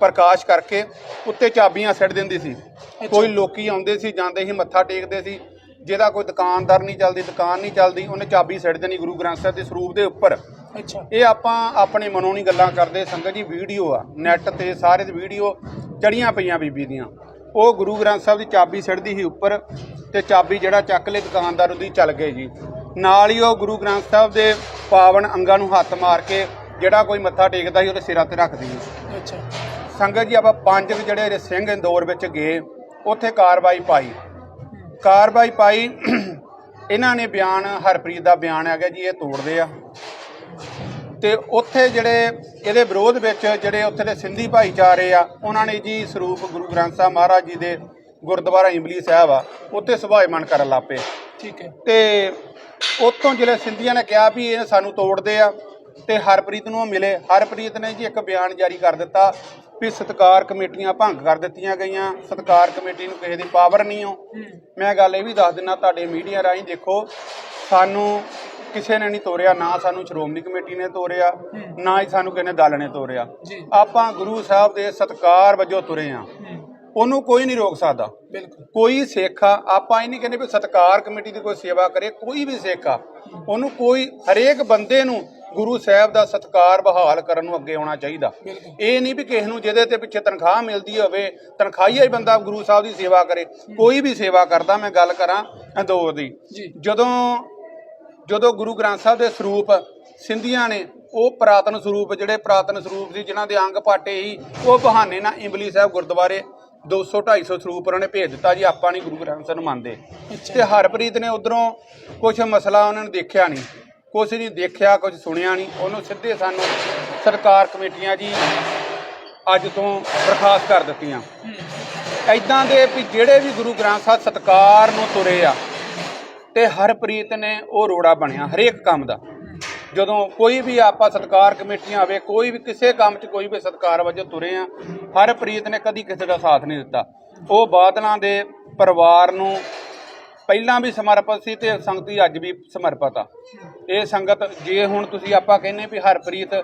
ਪ੍ਰਕਾਸ਼ ਕਰਕੇ ਉੱਤੇ ਚਾਬੀਆਂ ਸਿੱਟ ਦਿੰਦੀ ਸੀ। ਕੋਈ ਲੋਕੀ ਆਉਂਦੇ ਸੀ ਜਾਂਦੇ ਸੀ ਮੱਥਾ ਟੇਕਦੇ ਸੀ ਜਿਹਦਾ ਕੋਈ ਦੁਕਾਨਦਾਰ ਨਹੀਂ ਚੱਲਦੀ ਦੁਕਾਨ ਨਹੀਂ ਚੱਲਦੀ ਉਹਨੇ ਚਾਬੀ ਸਿੱਟ ਦੇਣੀ ਗੁਰੂ ਗ੍ਰੰਥ ਸਾਹਿਬ ਦੇ ਸਰੂਪ ਦੇ ਉੱਪਰ। ਅੱਛਾ। ਇਹ ਆਪਾਂ ਆਪਣੇ ਮਨੋਂ ਨਹੀਂ ਗੱਲਾਂ ਕਰਦੇ ਸੰਗਤ ਜੀ ਵੀਡੀਓ ਆ ਨੈਟ ਤੇ ਸਾਰੇ ਦੀ ਵੀਡੀਓ ਚੜੀਆਂ ਪਈਆਂ ਬੀਬੀ ਦੀਆਂ। ਉਹ ਗੁਰੂ ਗ੍ਰੰਥ ਸਾਹਿਬ ਦੀ ਚਾਬੀ ਸਿੱਟਦੀ ਸੀ ਉੱਪਰ ਤੇ ਚਾਬੀ ਜਿਹੜਾ ਚੱਕ ਲੈ ਦੁਕਾਨਦਾਰ ਉਹਦੀ ਚੱਲ ਗਏ ਜੀ। ਨਾਲ ਹੀ ਉਹ ਗੁਰੂ ਗ੍ਰੰਥ ਸਾਹਿਬ ਦੇ ਪਾਵਨ ਅੰਗਾਂ ਨੂੰ ਹੱਥ ਮਾਰ ਕੇ ਜਿਹੜਾ ਕੋਈ ਮੱਥਾ ਟੇਕਦਾ ਸੀ ਉਹਦੇ ਸਿਰਾਂ ਤੇ ਰੱਖਦੀ ਸੀ। ਅੱਛਾ। ਸੰਗਤ ਜੀ ਆਪਾਂ ਪੰਜ ਜਿਹੜੇ ਸਿੰਘ ਇੰਦੌਰ ਵਿੱਚ ਗਏ ਉੱਥੇ ਕਾਰਵਾਈ ਪਾਈ। ਕਾਰਵਾਈ ਪਾਈ ਇਹਨਾਂ ਨੇ ਬਿਆਨ ਹਰਪ੍ਰੀਤ ਦਾ ਬਿਆਨ ਹੈਗਾ ਜੀ ਇਹ ਤੋੜਦੇ ਆ। ਤੇ ਉੱਥੇ ਜਿਹੜੇ ਇਹਦੇ ਵਿਰੋਧ ਵਿੱਚ ਜਿਹੜੇ ਉੱਥੇ ਦੇ ਸਿੰਧੀ ਭਾਈਚਾਰੇ ਆ ਉਹਨਾਂ ਨੇ ਜੀ ਸਰੂਪ ਗੁਰੂ ਗ੍ਰੰਥ ਸਾਹਿਬ ਮਹਾਰਾਜ ਜੀ ਦੇ ਗੁਰਦੁਆਰਾ ਇੰਬਲੀ ਸਾਹਿਬ ਆ ਉੱਥੇ ਸੁਭਾਏਮਨ ਕਰਨ ਲੱਪੇ ਠੀਕ ਹੈ। ਤੇ ਉਤੋਂ ਜਿਹੜੇ ਸਿੰਧੀਆਂ ਨੇ ਕਿਹਾ ਵੀ ਇਹ ਸਾਨੂੰ ਤੋੜਦੇ ਆ ਤੇ ਹਰਪ੍ਰੀਤ ਨੂੰ ਉਹ ਮਿਲੇ। ਹਰਪ੍ਰੀਤ ਨੇ ਜੀ ਇੱਕ ਬਿਆਨ ਜਾਰੀ ਕਰ ਦਿੱਤਾ ਵੀ ਸਤਕਾਰ ਕਮੇਟੀਆਂ ਭੰਗ ਕਰ ਦਿੱਤੀਆਂ ਗਈਆਂ। ਸਤਕਾਰ ਕਮੇਟੀ ਨੂੰ ਕਿਸੇ ਦੀ ਪਾਵਰ ਨਹੀਂ ਹੋ ਮੈਂ ਗੱਲ ਇਹ ਵੀ ਦੱਸ ਦਿੰਦਾ ਤੁਹਾਡੇ ਮੀਡੀਆ ਰਾਹੀਂ ਦੇਖੋ ਸਾਨੂੰ ਕਿਸੇ ਨੇ ਨਹੀਂ ਤੋਰਿਆ ਨਾ ਸਾਨੂੰ ਸ਼੍ਰੋਮਣੀ ਕਮੇਟੀ ਨੇ ਤੋਰਿਆ ਨਾ ਹੀ ਸਾਨੂੰ ਕਿਸੇ ਦਲ ਨੇ ਤੋਰਿਆ। ਆਪਾਂ ਗੁਰੂ ਸਾਹਿਬ ਦੇ ਸਤਕਾਰ ਵਜੋਂ ਤੁਰੇ ਆ। ਉਹਨੂੰ ਕੋਈ ਨਹੀਂ ਰੋਕ ਸਕਦਾ। ਬਿਲਕੁਲ। ਕੋਈ ਸਿੱਖ ਆ ਆਪਾਂ ਇਹ ਨਹੀਂ ਕਹਿੰਦੇ ਵੀ ਸਤਕਾਰ ਕਮੇਟੀ ਦੀ ਕੋਈ ਸੇਵਾ ਕਰੇ ਕੋਈ ਵੀ ਸਿੱਖ ਆ ਉਹਨੂੰ ਕੋਈ ਹਰੇਕ ਬੰਦੇ ਨੂੰ ਗੁਰੂ ਸਾਹਿਬ ਦਾ ਸਤਕਾਰ ਬਹਾਲ ਕਰਨ ਨੂੰ ਅੱਗੇ ਆਉਣਾ ਚਾਹੀਦਾ। ਇਹ ਨਹੀਂ ਵੀ ਕਿਸੇ ਨੂੰ ਜਿਹਦੇ ਤੇ ਪਿੱਛੇ ਤਨਖਾਹ ਮਿਲਦੀ ਹੋਵੇ ਤਨਖਾਹੀਆ ਹੀ ਬੰਦਾ ਗੁਰੂ ਸਾਹਿਬ ਦੀ ਸੇਵਾ ਕਰੇ ਕੋਈ ਵੀ ਸੇਵਾ ਕਰਦਾ ਮੈਂ ਗੱਲ ਕਰਾਂ ਅੰਦੋਰ ਦੀ। ਜਦੋਂ ਜਦੋਂ ਗੁਰੂ ਗ੍ਰੰਥ ਸਾਹਿਬ ਦੇ ਸਰੂਪ ਸਿੰਧੀਆਂ ਨੇ ਉਹ ਪ੍ਰਾਤਨ ਸਰੂਪ ਜਿਹੜੇ ਪ੍ਰਾਤਨ ਸਰੂਪ ਸੀ ਜਿਨ੍ਹਾਂ ਦੇ ਅੰਗ ਪਾਟੇ ਸੀ ਉਹ ਬਹਾਨੇ ਨਾਲ ਇੰਬਲੀ ਸਾਹਿਬ ਗੁਰਦੁਆਰੇ 200 250 ਸਰੂਪ ਉਹਨਾਂ ਨੇ ਭੇਜ ਦਿੱਤਾ ਜੀ ਆਪਾਂ ਨਹੀਂ ਗੁਰੂ ਗ੍ਰੰਥ ਸਾਹਿਬ ਨੂੰ ਮੰਨਦੇ। ਤੇ ਹਰਪ੍ਰੀਤ ਨੇ ਉਧਰੋਂ ਕੁਝ ਮਸਲਾ ਉਹਨਾਂ ਨੇ ਦੇਖਿਆ ਨਹੀਂ ਕੁਝ ਨਹੀਂ ਦੇਖਿਆ ਕੁਝ ਸੁਣਿਆ ਨਹੀਂ। ਉਹਨੂੰ ਸਿੱਧੇ ਸਾਨੂੰ ਸਰਕਾਰ ਕਮੇਟੀਆਂ ਜੀ ਅੱਜ ਤੋਂ ਬਰਖਾਸਤ ਕਰ ਦਿੱਤੀਆਂ। ਐਦਾਂ ਦੇ ਵੀ ਜਿਹੜੇ ਵੀ ਗੁਰੂ ਗ੍ਰੰਥ ਸਾਹਿਬ ਸਤਕਾਰ ਨੂੰ ਤੁਰੇ ਆ ਤੇ ਹਰਪ੍ਰੀਤ ਨੇ ਉਹ ਰੋੜਾ ਬਣਿਆ ਹਰੇਕ ਕੰਮ ਦਾ। ਜਦੋਂ ਕੋਈ ਵੀ ਆਪਾਂ ਸਤਕਾਰ ਕਮੇਟੀਆਂ ਆਵੇ, ਕੋਈ ਵੀ ਕਿਸੇ ਕੰਮ 'ਚ ਕੋਈ ਵੀ ਸਤਕਾਰ ਵਜੋਂ ਤੁਰੇ ਆ ਹਰਪ੍ਰੀਤ ਨੇ ਕਦੀ ਕਿਸੇ ਦਾ ਸਾਥ ਨਹੀਂ ਦਿੱਤਾ। ਉਹ ਬਾਦਲਾਂ ਦੇ ਪਰਿਵਾਰ ਨੂੰ ਪਹਿਲਾਂ ਵੀ ਸਮਰਪਿਤ ਸੀ ਤੇ ਸੰਗਤੀ ਅੱਜ ਵੀ ਸਮਰਪਿਤ ਆ। ਇਹ ਸੰਗਤ, ਜੇ ਹੁਣ ਤੁਸੀਂ ਆਪਾਂ ਕਹਿੰਨੇ ਵੀ ਹਰਪ੍ਰੀਤ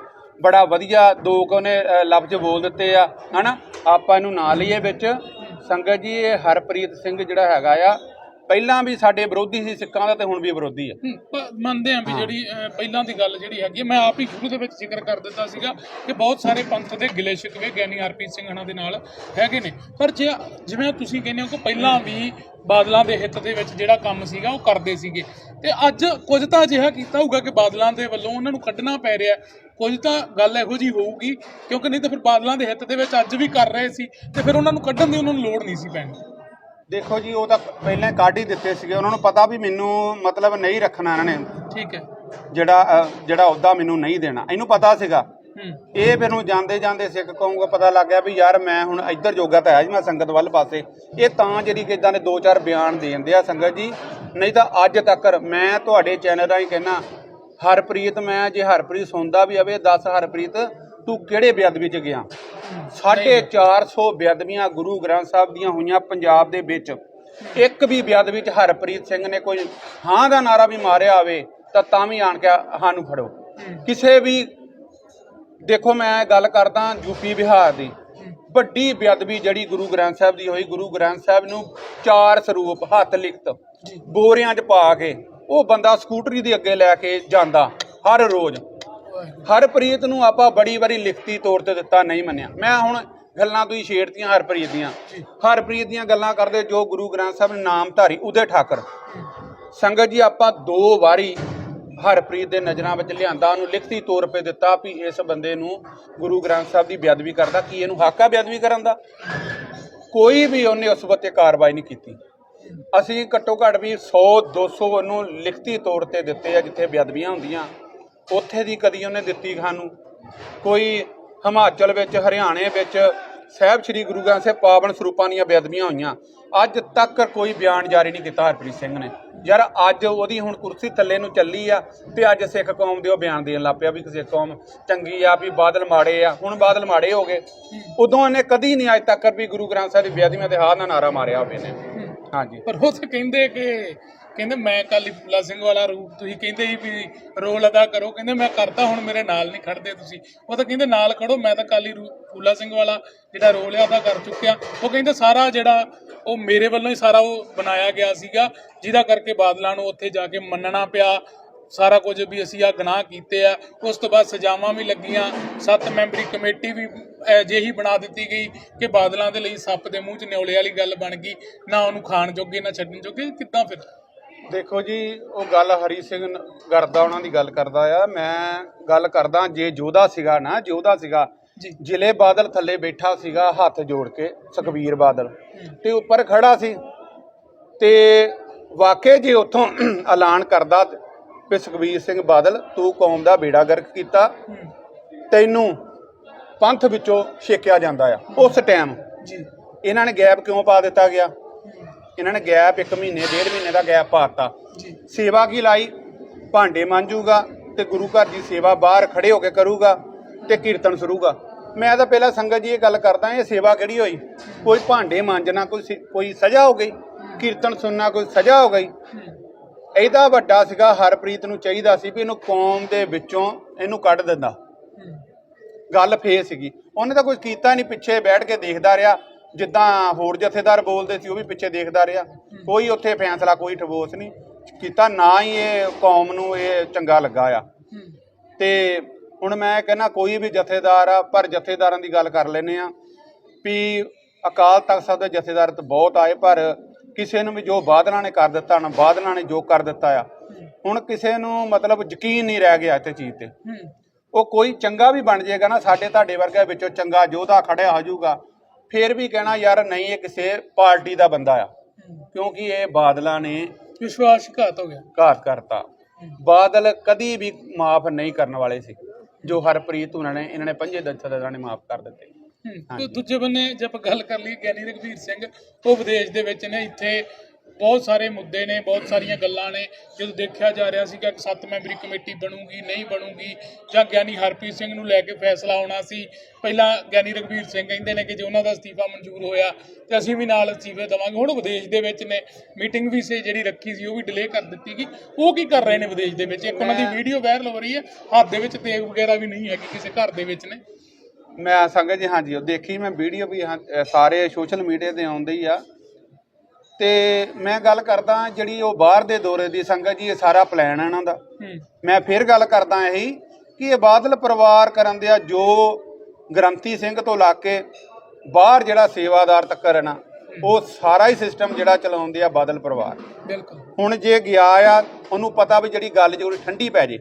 ਬੜਾ ਵਧੀਆ ਦੋ ਕੁ ਲਫ਼ਜ਼ ਬੋਲ ਦਿੱਤੇ ਆ, ਹਨਾ? ਆਪਾਂ ਇਹਨੂੰ ਨਾ ਲਈਏ ਵਿੱਚ। ਸੰਗਤ ਜੀ, ਇਹ ਹਰਪ੍ਰੀਤ ਸਿੰਘ ਜਿਹੜਾ ਹੈਗਾ ਆ ਪਹਿਲਾਂ ਵੀ ਸਾਡੇ ਵਿਰੋਧੀ ਸੀ ਸਿੱਖਾਂ ਦਾ ਤੇ ਹੁਣ ਵੀ ਵਿਰੋਧੀ ਆ। ਹੂੰ, ਮੰਨਦੇ ਆਂ ਵੀ ਜਿਹੜੀ ਪਹਿਲਾਂ ਦੀ ਗੱਲ ਜਿਹੜੀ ਹੈਗੀ ਹੈ, ਮੈਂ ਆਪ ਹੀ ਸ਼ੁਰੂ ਦੇ ਵਿੱਚ ਜ਼ਿਕਰ ਕਰ ਦਿੱਤਾ ਸੀਗਾ ਕਿ ਬਹੁਤ ਸਾਰੇ ਪੰਥ ਦੇ ਗਿਲੇ ਸ਼ਿਕਵੇ ਗਿਆਨੀ ਹਰਪ੍ਰੀਤ ਸਿੰਘ ਹਣਾ ਦੇ ਨਾਲ ਹੈਗੇ ਨੇ। ਪਰ ਜੇ ਜਿਵੇਂ ਤੁਸੀਂ ਕਹਿੰਦੇ ਹੋ ਕਿ ਪਹਿਲਾਂ ਵੀ ਬਾਦਲਾਂ ਦੇ ਹਿੱਤ ਦੇ ਵਿੱਚ ਜਿਹੜਾ ਕੰਮ ਸੀਗਾ ਉਹ ਕਰਦੇ ਸੀਗੇ। ਤੇ ਅੱਜ ਕੁਝ ਤਾਂ ਅਜਿਹਾ ਕੀਤਾ ਹੋਊਗਾ ਕਿ ਬਾਦਲਾਂ ਦੇ ਵੱਲੋਂ ਉਹਨਾਂ ਨੂੰ ਕੱਢਣਾ ਪੈ ਰਿਹਾ। ਕੁਝ ਤਾਂ ਗੱਲ ਇਹੋ ਜੀ ਹੋਊਗੀ ਕਿਉਂਕਿ ਨਹੀਂ ਤਾਂ ਫਿਰ ਬਾਦਲਾਂ ਦੇ ਹਿੱਤ ਦੇ ਵਿੱਚ ਅੱਜ ਵੀ ਕਰ ਰਹੇ ਸੀ ਤੇ ਫਿਰ ਉਹਨਾਂ ਨੂੰ ਕੱਢਣ ਦੀ ਉਹਨਾਂ ਨੂੰ ਲੋੜ ਨਹੀਂ ਸੀ ਪੈਣੀ। ਦੇਖੋ ਜੀ ਉਹ ਤਾਂ ਪਹਿਲਾਂ ਕੱਢ ਹੀ ਦਿੱਤੇ ਸੀਗੇ। ਉਹਨਾਂ ਨੂੰ ਪਤਾ ਵੀ ਮੈਨੂੰ ਮਤਲਬ ਨਹੀਂ ਰੱਖਣਾ ਇਹਨਾਂ ਨੇ। ਠੀਕ ਹੈ। ਜਿਹੜਾ ਅ, ਜਿਹੜਾ ਅਹੁਦਾ ਮੈਨੂੰ ਨਹੀਂ ਦੇਣਾ। ਇਹਨੂੰ ਪਤਾ ਸੀਗਾ। ਹੂੰ। ਇਹ ਫਿਰ ਨੂੰ ਜਾਂਦੇ ਜਾਂਦੇ ਸਿੱਖ ਕੌਮ ਕੋ ਪਤਾ ਲੱਗ ਗਿਆ ਵੀ ਯਾਰ ਮੈਂ ਹੁਣ ਇੱਧਰ ਜੋਗਾ ਤਾਂ ਹੈ ਜੀ ਮੈਂ ਸੰਗਤ ਵੱਲ ਪਾਸੇ। ਇਹ ਤਾਂ ਜਿਹੜੀ ਕਿ ਇਦਾਂ ਦੇ ਦੋ ਚਾਰ ਬਿਆਨ ਦੇ ਦਿੰਦੇ ਆ ਸੰਗਤ ਜੀ। ਨਹੀਂ ਤਾਂ ਅੱਜ ਤੱਕ ਮੈਂ ਤੁਹਾਡੇ ਚੈਨਲ ਰਾਹੀਂ ਕਹਿਣਾ ਹਰਪ੍ਰੀਤ ਮੈਂ ਜੇ ਹਰਪ੍ਰੀਤ ਸੁਣਦਾ ਵੀ ਆਵੇ ਦੱਸ ਹਰਪ੍ਰੀਤ ਤੂੰ ਕਿਹੜੇ ਬੇਅਦਬੀ ਚ ਗਿਆ? ਸਾਢੇ 400 ਬੇਅਦਬੀਆਂ ਗੁਰੂ ਗ੍ਰੰਥ ਸਾਹਿਬ ਦੀਆਂ ਹੋਈਆਂ ਪੰਜਾਬ ਦੇ ਵਿੱਚ। ਇੱਕ ਵੀ ਬੇਅਦਬੀ ਚ ਹਰਪ੍ਰੀਤ ਸਿੰਘ ਨੇ ਕੋਈ ਹਾਂ ਦਾ ਨਾਰਾ ਵੀ ਮਾਰਿਆ ਹੋਵੇ, ਤਾਂ ਤਾਂ ਵੀ ਆਣ ਕੇ ਸਾਨੂੰ ਫੜੋ। ਕਿਸੇ ਵੀ, ਦੇਖੋ ਮੈਂ ਗੱਲ ਕਰਦਾ ਯੂਪੀ ਬਿਹਾਰ ਦੀ। ਵੱਡੀ ਬੇਅਦਬੀ ਜਿਹੜੀ ਗੁਰੂ ਗ੍ਰੰਥ ਸਾਹਿਬ ਦੀ ਹੋਈ, ਗੁਰੂ ਗ੍ਰੰਥ ਸਾਹਿਬ ਨੂੰ ਚਾਰ ਸਰੂਪ ਹੱਥ ਲਿਖਤ, ਬੋਰਿਆਂ 'ਚ ਪਾ ਕੇ, ਉਹ ਬੰਦਾ ਸਕੂਟਰੀ ਦੇ ਅੱਗੇ ਲੈ ਕੇ ਜਾਂਦਾ ਹਰ ਰੋਜ਼। ਹਰਪ੍ਰੀਤ ਨੂੰ ਆਪਾਂ ਬੜੀ ਵਾਰੀ ਲਿਖਤੀ ਤੌਰ ਤੇ ਦਿੱਤਾ ਨਹੀਂ ਮੰਨਿਆ। ਮੈਂ ਹੁਣ ਗੱਲਾਂ ਤੁਸੀਂ ਛੇੜਤੀਆਂ ਹਰਪ੍ਰੀਤ ਦੀਆਂ। ਹਰਪ੍ਰੀਤ ਦੀਆਂ ਗੱਲਾਂ ਕਰਦੇ ਜੋ ਗੁਰੂ ਗ੍ਰੰਥ ਸਾਹਿਬ ਨੇ ਨਾਮ ਧਾਰੀ ਉਦੇ ਠਾਕਰ। ਸੰਗਤ ਜੀ ਆਪਾਂ ਦੋ ਵਾਰੀ ਹਰਪ੍ਰੀਤ ਦੇ ਨਜ਼ਰਾਂ ਵਿੱਚ ਲਿਆਂਦਾ ਉਹਨੂੰ ਲਿਖਤੀ ਤੌਰ 'ਤੇ ਦਿੱਤਾ ਵੀ ਇਸ ਬੰਦੇ ਨੂੰ ਗੁਰੂ ਗ੍ਰੰਥ ਸਾਹਿਬ ਦੀ ਬੇਅਦਬੀ ਕਰਦਾ। ਕੀ ਇਹਨੂੰ ਹੱਕ ਆ ਬੇਅਦਬੀ ਕਰਨ ਦਾ? ਕੋਈ ਵੀ ਉਹਨੇ ਉਸ ਵਕਤੇ ਕਾਰਵਾਈ ਨਹੀਂ ਕੀਤੀ। ਅਸੀਂ ਘੱਟੋ ਘੱਟ ਵੀ 100 200 ਉਹਨੂੰ ਲਿਖਤੀ ਤੌਰ ਤੇ ਦਿੱਤੇ ਆ ਜਿੱਥੇ ਬੇਅਦਬੀਆਂ ਹੁੰਦੀਆਂ। ਉੱਥੇ ਦੀ ਕਦੀ ਉਹਨੇ ਦਿੱਤੀ ਸਾਨੂੰ ਕੋਈ ਹਿਮਾਚਲ ਵਿੱਚ ਹਰਿਆਣੇ ਵਿੱਚ ਸਾਹਿਬ ਸ੍ਰੀ ਗੁਰੂ ਗ੍ਰੰਥ ਸਾਹਿਬ ਪਾਵਨ ਸਰੂਪਾਂ ਦੀਆਂ ਬੇਅਦਬੀਆਂ ਹੋਈਆਂ। ਅੱਜ ਤੱਕ ਕੋਈ ਬਿਆਨ ਜਾਰੀ ਨਹੀਂ ਕੀਤਾ ਹਰਪ੍ਰੀਤ ਸਿੰਘ ਨੇ। ਯਾਰ ਅੱਜ ਉਹਦੀ ਹੁਣ ਕੁਰਸੀ ਥੱਲੇ ਨੂੰ ਚੱਲੀ ਆ ਤੇ ਅੱਜ ਸਿੱਖ ਕੌਮ ਦੇ ਉਹ ਬਿਆਨ ਦੇਣ ਲੱਗ ਪਿਆ ਵੀ ਸਿੱਖ ਕੌਮ ਚੰਗੀ ਆ ਵੀ ਬਾਦਲ ਮਾੜੇ ਆ। ਹੁਣ ਬਾਦਲ ਮਾੜੇ ਹੋ ਗਏ। ਉਦੋਂ ਇਹਨੇ ਕਦੀ ਨਹੀਂ ਅੱਜ ਤੱਕ ਵੀ ਗੁਰੂ ਗ੍ਰੰਥ ਸਾਹਿਬ ਦੀ ਬੇਅਦਬੀਆਂ ਤੇ ਹਾਰ ਨਾਲ ਨਾਰਾ ਮਾਰਿਆ ਹੋਵੇ ਨੇ ਹਾਂਜੀ। ਪਰ ਉਹ ਤਾਂ ਕਹਿੰਦੇ ਕਿ ਕਹਿੰਦੇ ਮੈਂ ਕਾਲੀ ਫੂਲਾ ਸਿੰਘ ਵਾਲਾ ਰੂਪ ਤੁਸੀਂ ਕਹਿੰਦੇ ਸੀ ਵੀ ਰੋਲ ਅਦਾ ਕਰੋ, ਕਹਿੰਦੇ ਮੈਂ ਕਰਤਾ, ਹੁਣ ਮੇਰੇ ਨਾਲ ਨਹੀਂ ਖੜਦੇ ਤੁਸੀਂ। ਉਹ ਤਾਂ ਕਹਿੰਦੇ ਨਾਲ ਖੜੋ, ਮੈਂ ਤਾਂ ਕਾਲੀ ਰੂ- ਫੂਲਾ ਸਿੰਘ ਵਾਲਾ ਜਿਹੜਾ ਰੋਲ ਹੈ ਅਦਾ ਕਰ ਚੁੱਕਿਆ। ਉਹ ਕਹਿੰਦੇ ਸਾਰਾ ਜਿਹੜਾ ਉਹ ਮੇਰੇ ਵੱਲੋਂ ਹੀ ਸਾਰਾ ਉਹ ਬਣਾਇਆ ਗਿਆ ਸੀਗਾ, ਜਿਹਦਾ ਕਰਕੇ ਬਾਦਲਾਂ ਨੂੰ ਉੱਥੇ ਜਾ ਕੇ ਮੰਨਣਾ ਪਿਆ। ਸਾਰਾ ਕੁਝ ਵੀ ਅਸੀਂ ਆ ਗੁਨਾਹ ਕੀਤੇ ਆ। ਉਸ ਤੋਂ ਬਾਅਦ ਸਜ਼ਾਵਾਂ ਵੀ ਲੱਗੀਆਂ। ਸੱਤ ਮੈਂਬਰੀ ਕਮੇਟੀ ਵੀ ਅਜਿਹੀ ਬਣਾ ਦਿੱਤੀ ਗਈ ਕਿ ਬਾਦਲਾਂ ਦੇ ਲਈ ਸੱਪ ਦੇ ਮੂੰਹ 'ਚ ਨਿਉਲੇ ਵਾਲੀ ਗੱਲ ਬਣ ਗਈ। ਨਾ ਉਹਨੂੰ ਖਾਣ ਜੋਗੇ, ਨਾ ਛੱਡਣ ਜੋਗੇ, ਕਿੱਦਾਂ ਫਿਰ? ਦੇਖੋ ਜੀ ਉਹ ਗੱਲ ਹਰੀ ਸਿੰਘ ਨ- ਕਰਦਾ ਉਹਨਾਂ ਦੀ ਗੱਲ ਕਰਦਾ ਆ। ਮੈਂ ਗੱਲ ਕਰਦਾ ਜੇ ਜੋਧਾ ਸੀਗਾ ਨਾ ਜੋਧਾ ਸੀਗਾ ਜੀ। ਜ਼ਿਲ੍ਹੇ ਬਾਦਲ ਥੱਲੇ ਬੈਠਾ ਸੀਗਾ ਹੱਥ ਜੋੜ ਕੇ ਸੁਖਬੀਰ ਬਾਦਲ। ਤੇ ਉੱਪਰ ਖੜਾ ਸੀ। ਤੇ ਵਾਕਈ ਜੇ ਉੱਥੋਂ ਐਲਾਨ ਕਰਦਾ ਵੀ ਸੁਖਬੀਰ ਸਿੰਘ ਬਾਦਲ ਤੂੰ ਕੌਮ ਦਾ ਬੇੜਾ ਗਰਕ ਕੀਤਾ। ਤੈਨੂੰ ਪੰਥ ਵਿੱਚੋਂ ਛੇਕਿਆ ਜਾਂਦਾ ਆ ਉਸ ਟਾਈਮ ਜੀ। ਇਹਨਾਂ ਨੇ ਗੈਪ ਕਿਉਂ ਪਾ ਦਿੱਤਾ ਗਿਆ? ਇਹਨਾਂ ਨੇ ਗੈਪ 1 ਮਹੀਨੇ ਡੇਢ ਮਹੀਨੇ ਦਾ ਗੈਪ ਪਾਤਾ। ਜੀ। ਸੇਵਾ ਕੀ ਲਾਈ? ਭਾਂਡੇ ਮਾਂਜੂਗਾ ਤੇ ਗੁਰੂ ਘਰ ਦੀ ਸੇਵਾ ਬਾਹਰ ਖੜੇ ਹੋ ਕੇ ਕਰੂਗਾ ਤੇ ਕੀਰਤਨ ਸਰੂਗਾ। ਮੈਂ ਤਾਂ ਪਹਿਲਾਂ ਸੰਗਤ ਜੀ ਇਹ ਗੱਲ ਕਰਦਾ ਇਹ ਸੇਵਾ ਕਿਹੜੀ ਹੋਈ? ਕੋਈ ਭਾਂਡੇ ਮਾਂਜਣਾ ਕੋਈ ਕੋਈ ਸਜ਼ਾ ਹੋ ਗਈ? ਕੀਰਤਨ ਸੁਣਨਾ ਕੋਈ ਸਜ਼ਾ ਹੋ ਗਈ? ਇਹਦਾ ਵੱਡਾ ਸੀਗਾ ਹਰਪ੍ਰੀਤ ਨੂੰ ਚਾਹੀਦਾ ਸੀ ਵੀ ਇਹਨੂੰ ਕੌਮ ਦੇ ਵਿੱਚੋਂ ਇਹਨੂੰ ਕੱਢ ਦਿੰਦਾ। ਗੱਲ ਫੇਰ ਸੀਗੀ। ਉਹਨੇ ਤਾਂ ਕੁਝ ਕੀਤਾ ਨਹੀਂ ਪਿੱਛੇ ਬੈਠ ਕੇ ਦੇਖਦਾ ਰਿਹਾ। ਜਿੱਦਾਂ ਹੋਰ ਜਥੇਦਾਰ ਬੋਲਦੇ ਸੀ ਉਹ ਵੀ ਪਿੱਛੇ ਦੇਖਦਾ ਰਿਹਾ। ਕੋਈ ਉੱਥੇ ਫੈਸਲਾ ਕੋਈ ਠਬੋਸ ਨਹੀਂ ਕੀਤਾ ਨਾ ਹੀ ਇਹ ਕੌਮ ਨੂੰ ਇਹ ਚੰਗਾ ਲੱਗਾ ਆ। ਤੇ ਹੁਣ ਮੈਂ ਕਹਿੰਦਾ ਕੋਈ ਵੀ ਜਥੇਦਾਰ ਆ ਪਰ ਜਥੇਦਾਰਾਂ ਦੀ ਗੱਲ ਕਰ ਲੈਨੇ ਆ ਵੀ ਅਕਾਲ ਤਖਤ ਸਾਹਿਬ ਦੇ ਜਥੇਦਾਰ ਤਾਂ ਬਹੁਤ ਆਏ ਪਰ ਕਿਸੇ ਨੂੰ ਵੀ ਜੋ ਬਾਦਲਾਂ ਨੇ ਕਰ ਦਿੱਤਾ ਨਾ ਬਾਦਲਾਂ ਨੇ ਜੋ ਕਰ ਦਿੱਤਾ ਆ। ਹੁਣ ਕਿਸੇ ਨੂੰ ਮਤਲਬ ਯਕੀਨ ਨਹੀਂ ਰਹਿ ਗਿਆ ਇੱਥੇ ਚੀਜ਼ ਤੇ। ਉਹ ਕੋਈ ਚੰਗਾ ਵੀ ਬਣ ਜਾਏਗਾ ਨਾ ਸਾਡੇ ਤੁਹਾਡੇ ਵਰਗਾ ਵਿੱਚੋਂ ਚੰਗਾ ਯੋਧਾ ਖੜਿਆ ਹੋ ਜਾਊਗਾ ਫੇਰ ਵੀ ਕਹਿਣਾ ਯਾਰ ਨਹੀਂ ਇਹ ਕਿਸੇ ਪਾਰਟੀ ਦਾ ਬੰਦਾ ਆ। ਕਿਉਂਕਿ ਇਹ ਬਾਦਲਾਂ ਨੇ ਵਿਸ਼ਵਾਸਘਾਤ ਹੋ ਗਿਆ। ਘਾਤ ਕਰਤਾ। ਬਾਦਲ ਕਦੀ ਵੀ ਮਾਫ ਨਹੀਂ ਕਰਨ ਵਾਲੇ ਸੀ। ਜੋ ਹਰਪ੍ਰੀਤ ਉਹਨਾਂ ਨੇ ਇਹਨਾਂ ਨੇ ਪੰਜੇ ਦਸ਼ਤਾਂ ਨੇ ਮਾਫ ਕਰ ਦਿੱਤੇ। ਦੂਜੇ ਬੰਨੇ ਜੇ ਆਪਾਂ ਗੱਲ ਕਰ ਲਈ ਗਿਆਨੀ ਰਘਵੀਰ ਸਿੰਘ ਉਹ ਵਿਦੇਸ਼ ਦੇ ਵਿੱਚ ਨੇ ਇੱਥੇ ਬਹੁਤ ਸਾਰੇ ਮੁੱਦੇ ਨੇ ਬਹੁਤ ਸਾਰੀਆਂ ਗੱਲਾਂ ਨੇ। ਜਦੋਂ ਦੇਖਿਆ ਜਾ ਰਿਹਾ ਸੀ ਕਿ ਇੱਕ ਸੱਤ ਮੈਂਬਰੀ ਕਮੇਟੀ ਬਣੂਗੀ ਨਹੀਂ ਬਣੂਗੀ ਜਾਂ ਗਿਆਨੀ ਹਰਪ੍ਰੀਤ ਸਿੰਘ ਨੂੰ ਲੈ ਕੇ ਫੈਸਲਾ ਆਉਣਾ ਸੀ। ਪਹਿਲਾਂ ਗਿਆਨੀ ਰਘਵੀਰ ਸਿੰਘ ਕਹਿੰਦੇ ਨੇ ਕਿ ਜੇ ਉਹਨਾਂ ਦਾ ਅਸਤੀਫਾ ਮਨਜ਼ੂਰ ਹੋਇਆ ਤੇ ਅਸੀਂ ਵੀ ਨਾਲ ਅਸਤੀਫੇ ਦੇਵਾਂਗੇ। ਹੁਣ ਵਿਦੇਸ਼ ਦੇ ਵਿੱਚ ਨੇ ਮੀਟਿੰਗ ਵੀ ਸੀ ਜਿਹੜੀ ਰੱਖੀ ਸੀ ਉਹ ਵੀ ਡਿਲੇ ਕਰ ਦਿੱਤੀ ਗਈ। ਉਹ ਕੀ ਕਰ ਰਹੇ ਨੇ ਵਿਦੇਸ਼ ਦੇ ਵਿੱਚ? ਇੱਕ ਉਹਨਾਂ ਦੀ ਵੀਡੀਓ ਵਾਇਰਲ ਹੋ ਰਹੀ ਹੈ। ਹੱਥ ਦੇ ਵਿੱਚ ਤੇਗ ਵਗੈਰਾ ਵੀ ਨਹੀਂ ਹੈਗੀ ਕਿਸੇ ਘਰ ਦੇ ਵਿੱਚ ਨੇ। ਮੈਂ ਸੰਗਤ ਜੀ ਹਾਂਜੀ ਉਹ ਦੇਖੀ ਮੈਂ ਵੀਡੀਓ ਵੀ ਹਾਂ ਸਾਰੇ ਸੋਸ਼ਲ ਮੀਡੀਆ ਤੇ ਆਉਂਦੇ ਹੀ ਆ। ਤੇ ਮੈਂ ਗੱਲ ਕਰਦਾ ਜਿਹੜੀ ਉਹ ਬਾਹਰ ਦੇ ਦੌਰੇ ਦੀ ਸੰਗਤ ਜੀ ਇਹ ਸਾਰਾ ਪਲਾਨ ਹੈ ਇਹਨਾਂ ਦਾ। ਮੈਂ ਫਿਰ ਗੱਲ ਕਰਦਾ ਇਹੀ ਕਿ ਇਹ ਬਾਦਲ ਪਰਿਵਾਰ ਕਰਨ ਦਿਆ ਜੋ ਗ੍ਰੰਥੀ ਸਿੰਘ ਤੋਂ ਲਾ ਕੇ ਬਾਹਰ ਜਿਹੜਾ ਸੇਵਾਦਾਰ ਤੱਕ ਨਾ ਉਹ ਸਾਰਾ ਹੀ ਸਿਸਟਮ ਜਿਹੜਾ ਚਲਾਉਂਦੇ ਆ ਬਾਦਲ ਪਰਿਵਾਰ। ਬਿਲਕੁਲ। ਹੁਣ ਜੇ ਗਿਆ ਆ ਉਹਨੂੰ ਪਤਾ ਵੀ ਜਿਹੜੀ ਗੱਲ ਜਿਹੜੀ ਠੰਡੀ ਪੈ ਜੇ।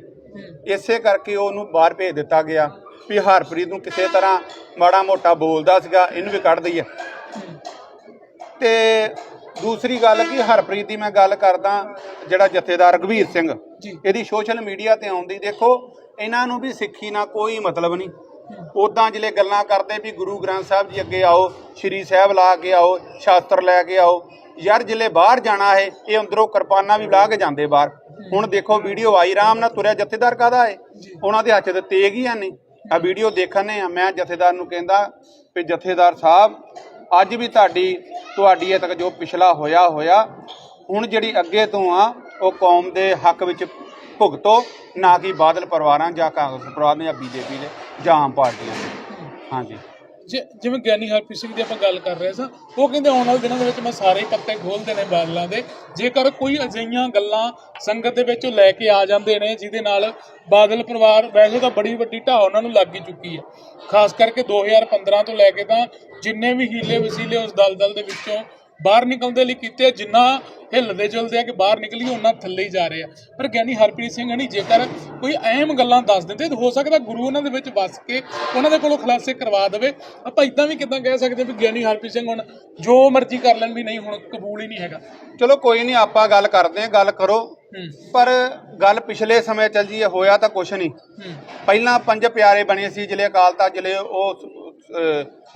ਇਸੇ ਕਰਕੇ ਉਹਨੂੰ ਬਾਹਰ ਭੇਜ ਦਿੱਤਾ ਗਿਆ ਵੀ ਹਰਪ੍ਰੀਤ ਨੂੰ ਕਿਸੇ ਤਰ੍ਹਾਂ ਮਾੜਾ ਮੋਟਾ ਬੋਲਦਾ ਸੀਗਾ ਇਹਨੂੰ ਵੀ ਕੱਢ ਦਈਏ। ਤੇ ਦੂਸਰੀ ਗੱਲ ਕੀ ਹਰਪ੍ਰੀਤ ਦੀ ਮੈਂ ਗੱਲ ਕਰਦਾ ਜਿਹੜਾ ਜਥੇਦਾਰ ਰਘਵੀਰ ਸਿੰਘ। ਇਹਦੀ ਸੋਸ਼ਲ ਮੀਡੀਆ ਤੇ ਆਉਂਦੀ ਦੇਖੋ ਇਹਨਾਂ ਨੂੰ ਵੀ ਸਿੱਖੀ ਨਾਲ ਕੋਈ ਮਤਲਬ ਨਹੀਂ। ਉਦਾਂ ਜਿਹੜੇ ਗੱਲਾਂ ਕਰਦੇ ਵੀ ਗੁਰੂ ਗ੍ਰੰਥ ਸਾਹਿਬ ਜੀ ਅੱਗੇ ਆਓ ਸ਼੍ਰੀ ਸਾਹਿਬ ਲਾ ਕੇ ਆਓ ਸ਼ਾਸਤਰ ਲੈ ਕੇ ਆਓ ਯਾਰ ਜਿਲੇ ਬਾਹਰ ਜਾਣਾ ਹੈ ਇਹ ਅੰਦਰੋਂ ਕਿਰਪਾਨਾਂ ਵੀ ਲਾ ਕੇ ਜਾਂਦੇ ਬਾਹਰ। ਹੁਣ ਦੇਖੋ ਵੀਡੀਓ ਆਈ ਰਾਮ ਨਾਲ ਤੁਰਿਆ ਜਥੇਦਾਰ ਕਾਦਾ ਹੈ? ਉਹਨਾਂ ਦੇ ਹੱਥ ਤੇ ਤੇਗ ਹੀ ਆ ਨਹੀਂ ਆ ਵੀਡੀਓ ਦੇਖਣੇ ਆ ਮੈਂ ਜਥੇਦਾਰ ਨੂੰ ਕਹਿੰਦਾ ਵੀ ਜਥੇਦਾਰ ਸਾਹਿਬ ਅੱਜ ਵੀ ਤੁਹਾਡੀ ਤੁਹਾਡੀ ਇਹ ਤੱਕ ਜੋ ਪਿਛਲਾ ਹੋਇਆ ਹੋਇਆ, ਹੁਣ ਜਿਹੜੀ ਅੱਗੇ ਤੋਂ ਆ, ਉਹ ਕੌਮ ਦੇ ਹੱਕ ਵਿੱਚ ਭੁਗਤੋ, ਨਾ ਕਿ ਬਾਦਲ ਪਰਿਵਾਰਾਂ ਜਾਂ ਕਾਂਗਰਸ ਪਰਿਵਾਰ ਨੇ ਜਾਂ ਬੀਜੇਪੀ ਦੇ ਜਾਂ ਆਮ ਪਾਰਟੀਆਂ ਦੇ ਹਾਂਜੀ। ਜਿਵੇਂ ਗਿਆਨੀ ਹਰਪ੍ਰੀਤ ਸਿੰਘ ਦੀ ਆਪਾਂ ਗੱਲ ਕਰ ਰਹੇ ਸਾਂ, ਉਹ ਕਹਿੰਦੇ ਆਉਣ ਵਾਲੇ ਦਿਨਾਂ ਦੇ ਵਿੱਚ ਮੈਂ ਸਾਰੇ ਪੱਤੇ ਖੋਲ ਦੇਣੇ ਬਾਦਲਾਂ ਦੇ। ਜੇਕਰ ਕੋਈ ਅਜਿਹੀਆਂ ਗੱਲਾਂ ਸੰਗਤ ਦੇ ਵਿੱਚ ਉਹ ਲੈ ਕੇ ਆ ਜਾਂਦੇ ਨੇ, ਜਿਹਦੇ ਨਾਲ ਬਾਦਲ ਪਰਿਵਾਰ ਵੈਸੇ ਤਾਂ ਬੜੀ ਵੱਡੀ ਢਾਹ ਉਹਨਾਂ ਨੂੰ ਲੱਗ ਹੀ ਚੁੱਕੀ ਹੈ। ਖਾਸ ਕਰਕੇ 2015 ਤੋਂ ਲੈ ਕੇ ਤਾਂ ਜਿੰਨੇ ਵੀ ਹੀਲੇ ਵਸੀਲੇ ਉਸ ਦਲਦਲ ਦੇ ਵਿੱਚੋਂ ਬਾਹਰ ਨਿਕਲਣ ਦੇ ਲਈ ਕੀਤੇ ਆ, ਜਿੰਨਾ ਹਿੱਲਦੇ ਚੁਲਦੇ ਆ ਕਿ ਬਾਹਰ ਨਿਕਲੀਏ ਉਹਨਾਂ ਥੱਲੇ ਹੀ ਜਾ ਰਹੇ ਆ। ਪਰ ਗਿਆਨੀ ਹਰਪ੍ਰੀਤ ਸਿੰਘ ਹਣੀ ਜੇਕਰ ਕੋਈ ਅਹਿਮ ਗੱਲਾਂ ਦੱਸ ਦਿੰਦੇ ਤਾਂ ਹੋ ਸਕਦਾ ਗੁਰੂ ਉਹਨਾਂ ਦੇ ਵਿੱਚ ਵਸ ਕੇ ਉਹਨਾਂ ਦੇ ਕੋਲੋਂ ਖੁਲਾਸੇ ਕਰਵਾ ਦੇਵੇ। ਆਪਾਂ ਇਦਾਂ ਵੀ ਕਿਦਾਂ ਕਹਿ ਸਕਦੇ ਵੀ ਗਿਆਨੀ ਹਰਪ੍ਰੀਤ ਸਿੰਘ ਹੁਣ ਜੋ ਮਰਜ਼ੀ ਕਰ ਲੈਣ ਵੀ ਨਹੀਂ ਹੁਣ ਕਬੂਲ ਹੀ ਨਹੀਂ ਹੈਗਾ। ਚਲੋ ਕੋਈ ਨਹੀਂ ਆਪਾਂ ਗੱਲ ਕਰਦੇ ਹਾਂ ਗੱਲ ਕਰੋ। ਪਰ ਗੱਲ ਪਿਛਲੇ ਸਮੇਂ ਚੱਲ ਜੀ ਹੋਇਆ ਤਾਂ ਕੁਛ ਨਹੀਂ। ਪਹਿਲਾਂ ਪੰਜ ਪਿਆਰੇ ਬਣੇ ਸੀ ਜਿਲੇ ਅਕਾਲ ਤਖਤ ਜਿਲੇ ਉਹ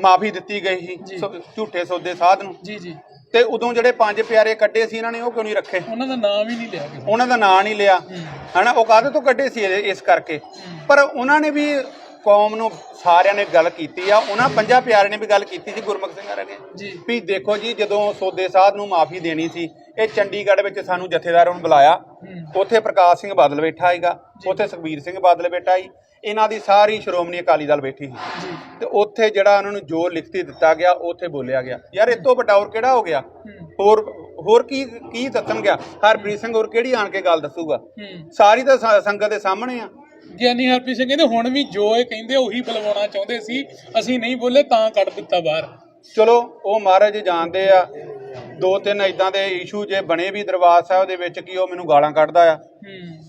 ਮਾਫੀ ਦਿੱਤੀ ਗਈ। ਸੋ- ਝੂਠੇ ਸੌਦੇ ਸਾਧ ਨੂੰ। ਜੀ ਜੀ। ਤੇ ਉਦੋਂ ਜਿਹੜੇ ਪੰਜ ਪਿਆਰੇ ਕੱਢੇ ਸੀ ਇਹਨਾਂ ਨੇ ਉਹ ਕਿਉਂ ਨਹੀਂ ਰੱਖੇ? ਉਹਨਾਂ ਦਾ ਨਾਮ ਹੀ ਨਹੀਂ ਲਿਆ ਗਿਆ ਉਹਨਾਂ ਦਾ ਨਾਂ ਨਹੀਂ ਲਿਆ। ਹਨਾ ਉਹ ਕਾਹਦੇ ਤੋਂ ਕੱਢੇ ਸੀ ਇਹ- ਇਸ ਕਰਕੇ। ਪਰ ਉਹਨਾਂ ਨੇ ਵੀ ਕੌਮ ਨੂੰ ਸਾਰਿਆਂ ਨੇ ਗੱਲ ਕੀਤੀ ਆ। ਉਹਨਾਂ ਪੰਜਾਂ ਪਿਆਰੇ ਨੇ ਵੀ ਗੱਲ ਕੀਤੀ ਸੀ ਗੁਰਮੁਖ ਸਿੰਘ ਨੇ। ਜੀ। ਵੀ ਦੇਖੋ ਜੀ ਜਦੋਂ ਸੌਦੇ ਸਾਧ ਨੂੰ ਮਾਫੀ ਦੇਣੀ ਸੀ ਇਹ ਚੰਡੀਗੜ੍ਹ ਵਿੱਚ ਸਾਨੂੰ ਜਥੇਦਾਰਾਂ ਨੂੰ ਬੁਲਾਇਆ। ਹੂੰ। ਉੱਥੇ ਪ੍ਰਕਾਸ਼ ਸਿੰਘ ਬਾਦਲ ਬੈਠਾ ਹੈਗਾ ਉੱਥੇ ਸੁਖਬੀਰ ਸਿੰਘ ਬਾਦਲ ਬੈਠਾ ਸੀ। ਇਹਨਾਂ ਦੀ ਸਾਰੀ ਸ਼੍ਰੋਮਣੀ ਅਕਾਲੀ ਦਲ ਬੈਠੀ ਸੀ। ਤੇ ਉੱਥੇ ਜਿਹੜਾ ਉਹਨਾਂ ਨੂੰ ਜੋ ਲਿਖਤੀ ਦਿੱਤਾ ਗਿਆ ਉੱਥੇ ਬੋਲਿਆ ਗਿਆ। ਯਾਰ ਇਹ ਤੋਂ ਵੱਡਾ ਹੋਰ ਕਿਹੜਾ ਹੋ ਗਿਆ? ਹੋਰ ਹੋਰ ਕੀ ਕੀ ਦੱਸਣ ਗਿਆ? ਹਰਪ੍ਰੀਤ ਸਿੰਘ ਹੋਰ ਕਿਹੜੀ ਆਣ ਕੇ ਗੱਲ ਦੱਸੂਗਾ? ਸਾਰੀ ਤਾਂ ਸੰਗਤ ਦੇ ਸਾਹਮਣੇ ਆ। ਗਿਆਨੀ ਹਰਪ੍ਰੀਤ ਸਿੰਘ ਕਹਿੰਦੇ ਹੁਣ ਵੀ ਜੋ ਇਹ ਕਹਿੰਦੇ ਉਹੀ ਬੁਲਵਾਉਣਾ ਚਾਹੁੰਦੇ ਸੀ। ਅਸੀਂ ਨਹੀਂ ਬੋਲੇ ਤਾਂ ਕੱਢ ਦਿੱਤਾ ਬਾਹਰ। ਚਲੋ ਉਹ ਮਹਾਰਾਜ ਜਾਣਦੇ ਆ। ਦੋ ਤਿੰਨ ਇਦਾਂ ਦੇ ਇਸ਼ੂ ਜੇ ਬਣੇ ਵੀ ਦਰਬਾਰ ਸਾਹਿਬ ਦੇ ਵਿੱਚ ਕਿ ਉਹ ਮੈਨੂੰ ਗਾਲਾਂ ਕੱਢਦਾ ਆ।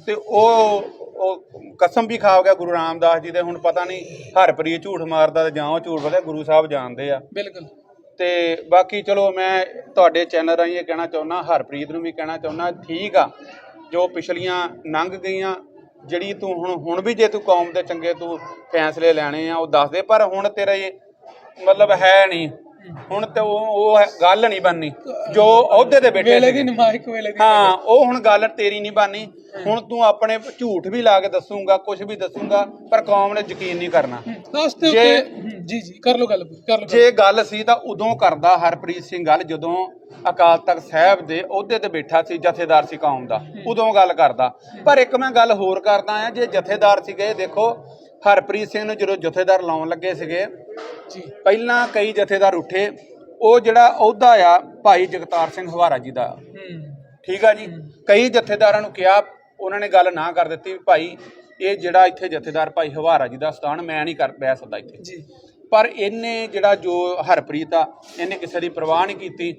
ਤੇ ਉਹ ਉਹ ਕਸਮ ਵੀ ਖਾ ਗਿਆ ਗੁਰੂ ਰਾਮਦਾਸ ਜੀ ਦੇ ਹੁਣ ਪਤਾ ਨਹੀਂ ਹਰਪ੍ਰੀਤ ਝੂਠ ਮਾਰਦਾ ਤੇ ਜਾਂ ਉਹ ਝੂਠ ਬੋਲਦਾ ਗੁਰੂ ਸਾਹਿਬ ਜਾਣਦੇ ਆ। ਬਿਲਕੁਲ। ਤੇ ਬਾਕੀ ਚਲੋ ਮੈਂ ਤੁਹਾਡੇ ਚੈਨਲ ਰਾਹੀਂ ਇਹ ਕਹਿਣਾ ਚਾਹੁੰਦਾ ਹਰਪ੍ਰੀਤ ਨੂੰ ਵੀ ਕਹਿਣਾ ਚਾਹੁੰਦਾ ਠੀਕ ਆ ਜੋ ਪਿਛਲੀਆਂ ਲੰਘ ਗਈਆਂ ਜਿਹੜੀ ਤੂੰ ਹੁਣ ਹੁਣ ਵੀ ਜੇ ਤੂੰ ਕੌਮ ਦੇ ਚੰਗੇ ਤੂੰ ਫੈਸਲੇ ਲੈਣੇ ਆ ਉਹ ਦੱਸ ਦੇ ਪਰ ਹੁਣ ਤੇਰਾ ਇਹ ਮਤਲਬ ਹੈ ਨਹੀਂ। ਹੁਣ ਤੇ ਉਹ ਉਹ ਗੱਲ ਨਹੀਂ ਬਣਨੀ। ਜੋ ਅਹੁਦੇ ਤੇ ਬੈਠੇ ਵੇਲੇ ਦੀ। ਨਮਾਇਕ ਵੇਲੇ ਦੀ ਹਾਂ ਉਹ ਹੁਣ ਗੱਲ ਤੇਰੀ ਨਹੀਂ ਬਣਨੀ। ਹੁਣ ਤੂੰ ਆਪਣੇ ਝੂਠ ਵੀ ਲਾ ਕੇ ਦੱਸੂਗਾ ਕੁਝ ਵੀ ਦੱਸੂਗਾ ਪਰ ਕੌਮ ਨੇ ਯਕੀਨ ਨਹੀਂ ਕਰਨਾ। ਤੇ ਜੇ- ਉੱਤੇ ਜੀ ਜੀ ਕਰ ਲਓ ਗੱਲ ਕਰ ਲਓ ਜੇ ਗੱਲ ਸੀ ਤਾਂ ਉਦੋਂ ਕਰਦਾ ਹਰਪ੍ਰੀਤ ਸਿੰਘ ਗੱਲ ਜਦੋਂ ਅਕਾਲ ਤਖਤ ਸਾਹਿਬ ਦੇ ਅਹੁਦੇ ਤੇ ਬੈਠਾ ਸੀ ਜਥੇਦਾਰ ਸੀ ਕੌਮ ਦਾ। ਉਦੋਂ ਗੱਲ ਕਰਦਾ। ਪਰ ਇੱਕ ਮੈਂ ਗੱਲ ਹੋਰ ਕਰਦਾ ਆ ਜੇ ਜਥੇਦਾਰ ਸੀਗੇ ਦੇਖੋ ਹਰਪ੍ਰੀਤ ਸਿੰਘ ਨੂੰ ਜਦੋਂ ਜਥੇਦਾਰ ਲਾਉਣ ਲੱਗੇ ਸੀਗੇ ਪਹਿਲਾਂ ਕਈ ਜਥੇਦਾਰ ਉੱਠੇ। ਉਹ ਜਿਹੜਾ ਅਹੁਦਾ ਆ ਭਾਈ ਜਗਤਾਰ ਸਿੰਘ ਹਵਾਰਾ ਜੀ ਦਾ। ਠੀਕ ਆ ਜੀ। ਕਈ ਜਥੇਦਾਰਾਂ ਨੂੰ ਕਿਹਾ ਉਹਨਾਂ ਨੇ ਗੱਲ ਨਾ ਕਰ ਦਿੱਤੀ ਵੀ ਭਾਈ ਇਹ ਜਿਹੜਾ ਇੱਥੇ ਜਥੇਦਾਰ ਭਾਈ ਹਵਾਰਾ ਜੀ ਦਾ ਸਥਾਨ ਮੈਂ ਨਹੀਂ ਕਰ ਬਹਿ ਸਕਦਾ ਇੱਥੇ। ਜੀ। ਪਰ ਇਹਨੇ ਜਿਹੜਾ ਜੋ ਹਰਪ੍ਰੀਤ ਆ ਇਹਨੇ ਕਿਸੇ ਦੀ ਪਰਵਾਹ ਨਹੀਂ ਕੀਤੀ।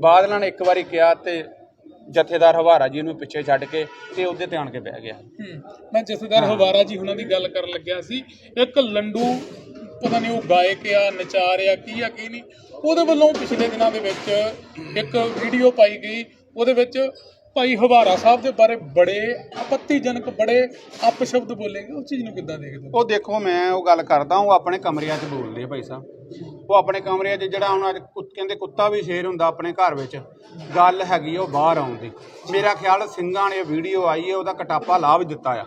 ਬਾਦਲਾਂ ਨੇ ਇੱਕ ਵਾਰੀ ਕਿਹਾ ਤੇ ਜਥੇਦਾਰ ਹਵਾਰਾ ਜੀ ਨੂੰ ਪਿੱਛੇ ਛੱਡ ਕੇ ਤੇ ਉਹਦੇ ਤੇ ਆਣ ਕੇ ਬਹਿ ਗਿਆ। ਮੈਂ ਜਥੇਦਾਰ ਹਵਾਰਾ ਜੀ ਹੁਣਾਂ ਦੀ ਗੱਲ ਕਰਨ ਲੱਗਿਆ ਸੀ। ਇੱਕ ਲੰਡੂ ਪਤਾ ਨਹੀਂ ਉਹ ਗਾਇਕ ਆ ਨਚਾਰ ਆ ਕੀ ਆ, ਕੀ ਨਹੀਂ। ਉਹਦੇ ਵੱਲੋਂ ਪਿਛਲੇ ਦਿਨਾਂ ਦੇ ਵਿੱਚ ਇੱਕ ਵੀਡੀਓ ਪਾਈ ਗਈ। ਉਹਦੇ ਵਿੱਚ ਭਾਈ ਹਵਾਰਾ ਸਾਹਿਬ ਦੇ ਬਾਰੇ ਬੜੇ ਆਪੱਤੀਜਨਕ, ਬੜੇ ਅਪਸ਼ਬਦ ਬੋਲੇਗੇ ਉਸ ਚੀਜ਼ ਨੂੰ ਕਿੱਦਾਂ ਦੇਖਦੇ ਹੋ? ਉਹ ਦੇਖੋ, ਮੈਂ ਉਹ ਗੱਲ ਕਰਦਾ, ਉਹ ਆਪਣੇ ਕਮਰਿਆਂ 'ਚ ਬੋਲਦੇ ਆ ਭਾਈ ਸਾਹਿਬ। ਉਹ ਆਪਣੇ ਕਮਰਿਆਂ 'ਚ ਜਿਹੜਾ ਹੁਣ ਅੱਜ ਕੁੱਤ- ਕਹਿੰਦੇ ਕੁੱਤਾ ਵੀ ਸ਼ੇਰ ਹੁੰਦਾ ਆਪਣੇ ਘਰ ਵਿੱਚ। ਗੱਲ ਹੈਗੀ ਉਹ ਬਾਹਰ ਆਉਣ ਦੀ। ਮੇਰਾ ਖਿਆਲ, ਸਿੰਘਾਂ ਨੇ ਵੀਡੀਓ ਆਈ ਹੈ, ਉਹਦਾ ਕਟਾਪਾ ਲਾਭ ਦਿੱਤਾ ਆ।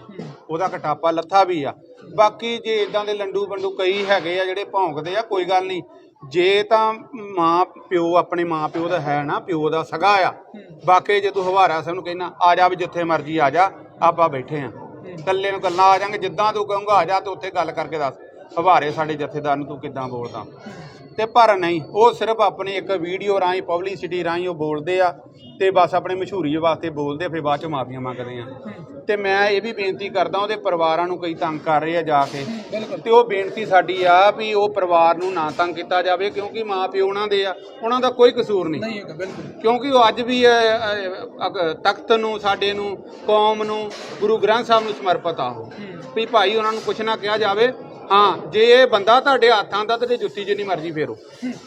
ਉਹਦਾ ਕਟਾਪਾ ਲੱਥਾ ਵੀ ਆ। ਬਾਕੀ ਜੇ ਇਦਾਂ ਦੇ ਲੰਡੂ ਬੰਡੂ ਕਈ ਹੈਗੇ ਆ ਜਿਹੜੇ ਭੌਂਕਦੇ ਆ, ਕੋਈ ਗੱਲ ਨਹੀਂ। ਜੇ ਤਾਂ ਮਾਂ ਪਿਓ, ਆਪਣੇ ਮਾਂ ਪਿਓ ਦਾ ਹੈ ਨਾ, ਪਿਓ ਦਾ ਸਗਾ ਆ। ਬਾਕੀ ਜੇ ਤੂੰ ਹਵਾਰਾ ਸਭ ਨੂੰ ਕਹਿਣਾ ਆ ਜਾ ਵੀ ਜਿੱਥੇ ਮਰਜ਼ੀ ਆ ਜਾ, ਆਪਾਂ ਬੈਠੇ ਆ। ਇਕੱਲੇ ਨੂੰ ਗੱਲਾਂ ਆ ਜਾਣਗੇ ਜਿੱਦਾਂ ਤੂੰ ਕਹੂੰਗਾ, ਆ ਜਾ, ਤੂੰ ਉੱਥੇ ਗੱਲ ਕਰਕੇ ਦੱਸ। ਹਵਾਰੇ ਸਾਡੇ ਜਥੇਦਾਰ ਨੂੰ ਤੂੰ ਕਿੱਦਾਂ ਬੋਲਦਾ? ਤੇ ਪਰ ਨਹੀਂ ਉਹ ਸਿਰਫ ਆਪਣੀ ਇੱਕ ਵੀਡੀਓ ਰਾਹੀਂ ਪਬਲਿਸਿਟੀ ਰਾਹੀਂ ਉਹ ਬੋਲਦੇ ਆ ਤੇ ਬਸ ਆਪਣੀ ਮਸ਼ਹੂਰੀ ਵਾਸਤੇ ਬੋਲਦੇ ਫਿਰ ਬਾਅਦ ਚ ਮਾਫੀਆਂ ਮੰਗਦੇ ਆ। ਤੇ ਮੈਂ ਇਹ ਵੀ ਬੇਨਤੀ ਕਰਦਾ ਉਹਦੇ ਪਰਿਵਾਰਾਂ ਨੂੰ ਕਈ ਤੰਗ ਕਰ ਰਹੇ ਆ ਜਾ ਕੇ। ਤੇ ਉਹ ਬੇਨਤੀ ਸਾਡੀ ਆ ਵੀ ਉਹ ਪਰਿਵਾਰ ਨੂੰ ਨਾ ਤੰਗ ਕੀਤਾ ਜਾਵੇ ਕਿਉਂਕਿ ਮਾਂ ਪਿਓ ਉਹਨਾਂ ਦੇ ਆ ਉਹਨਾਂ ਦਾ ਕੋਈ ਕਸੂਰ ਨਹੀਂ। ਨਹੀਂ ਹੈਗਾ ਬਿਲਕੁਲ। ਕਿਉਂਕਿ ਉਹ ਅੱਜ ਵੀ ਤਖਤ ਨੂੰ ਸਾਡੇ ਨੂੰ ਕੌਮ ਨੂੰ ਗੁਰੂ ਗ੍ਰੰਥ ਸਾਹਿਬ ਨੂੰ ਸਮਰਪਿਤ ਆ ਉਹ। ਵੀ ਭਾਈ ਉਹਨਾਂ ਨੂੰ ਕੁਛ ਨਾ ਕਿਹਾ ਜਾਵੇ ਹਾਂ ਜੇ ਇਹ ਬੰਦਾ ਤੁਹਾਡੇ ਹੱਥਾਂ ਦਾ ਤੇ ਜੁੱਤੀ ਜਿੰਨੀ ਮਰਜ਼ੀ ਫੇਰੋ।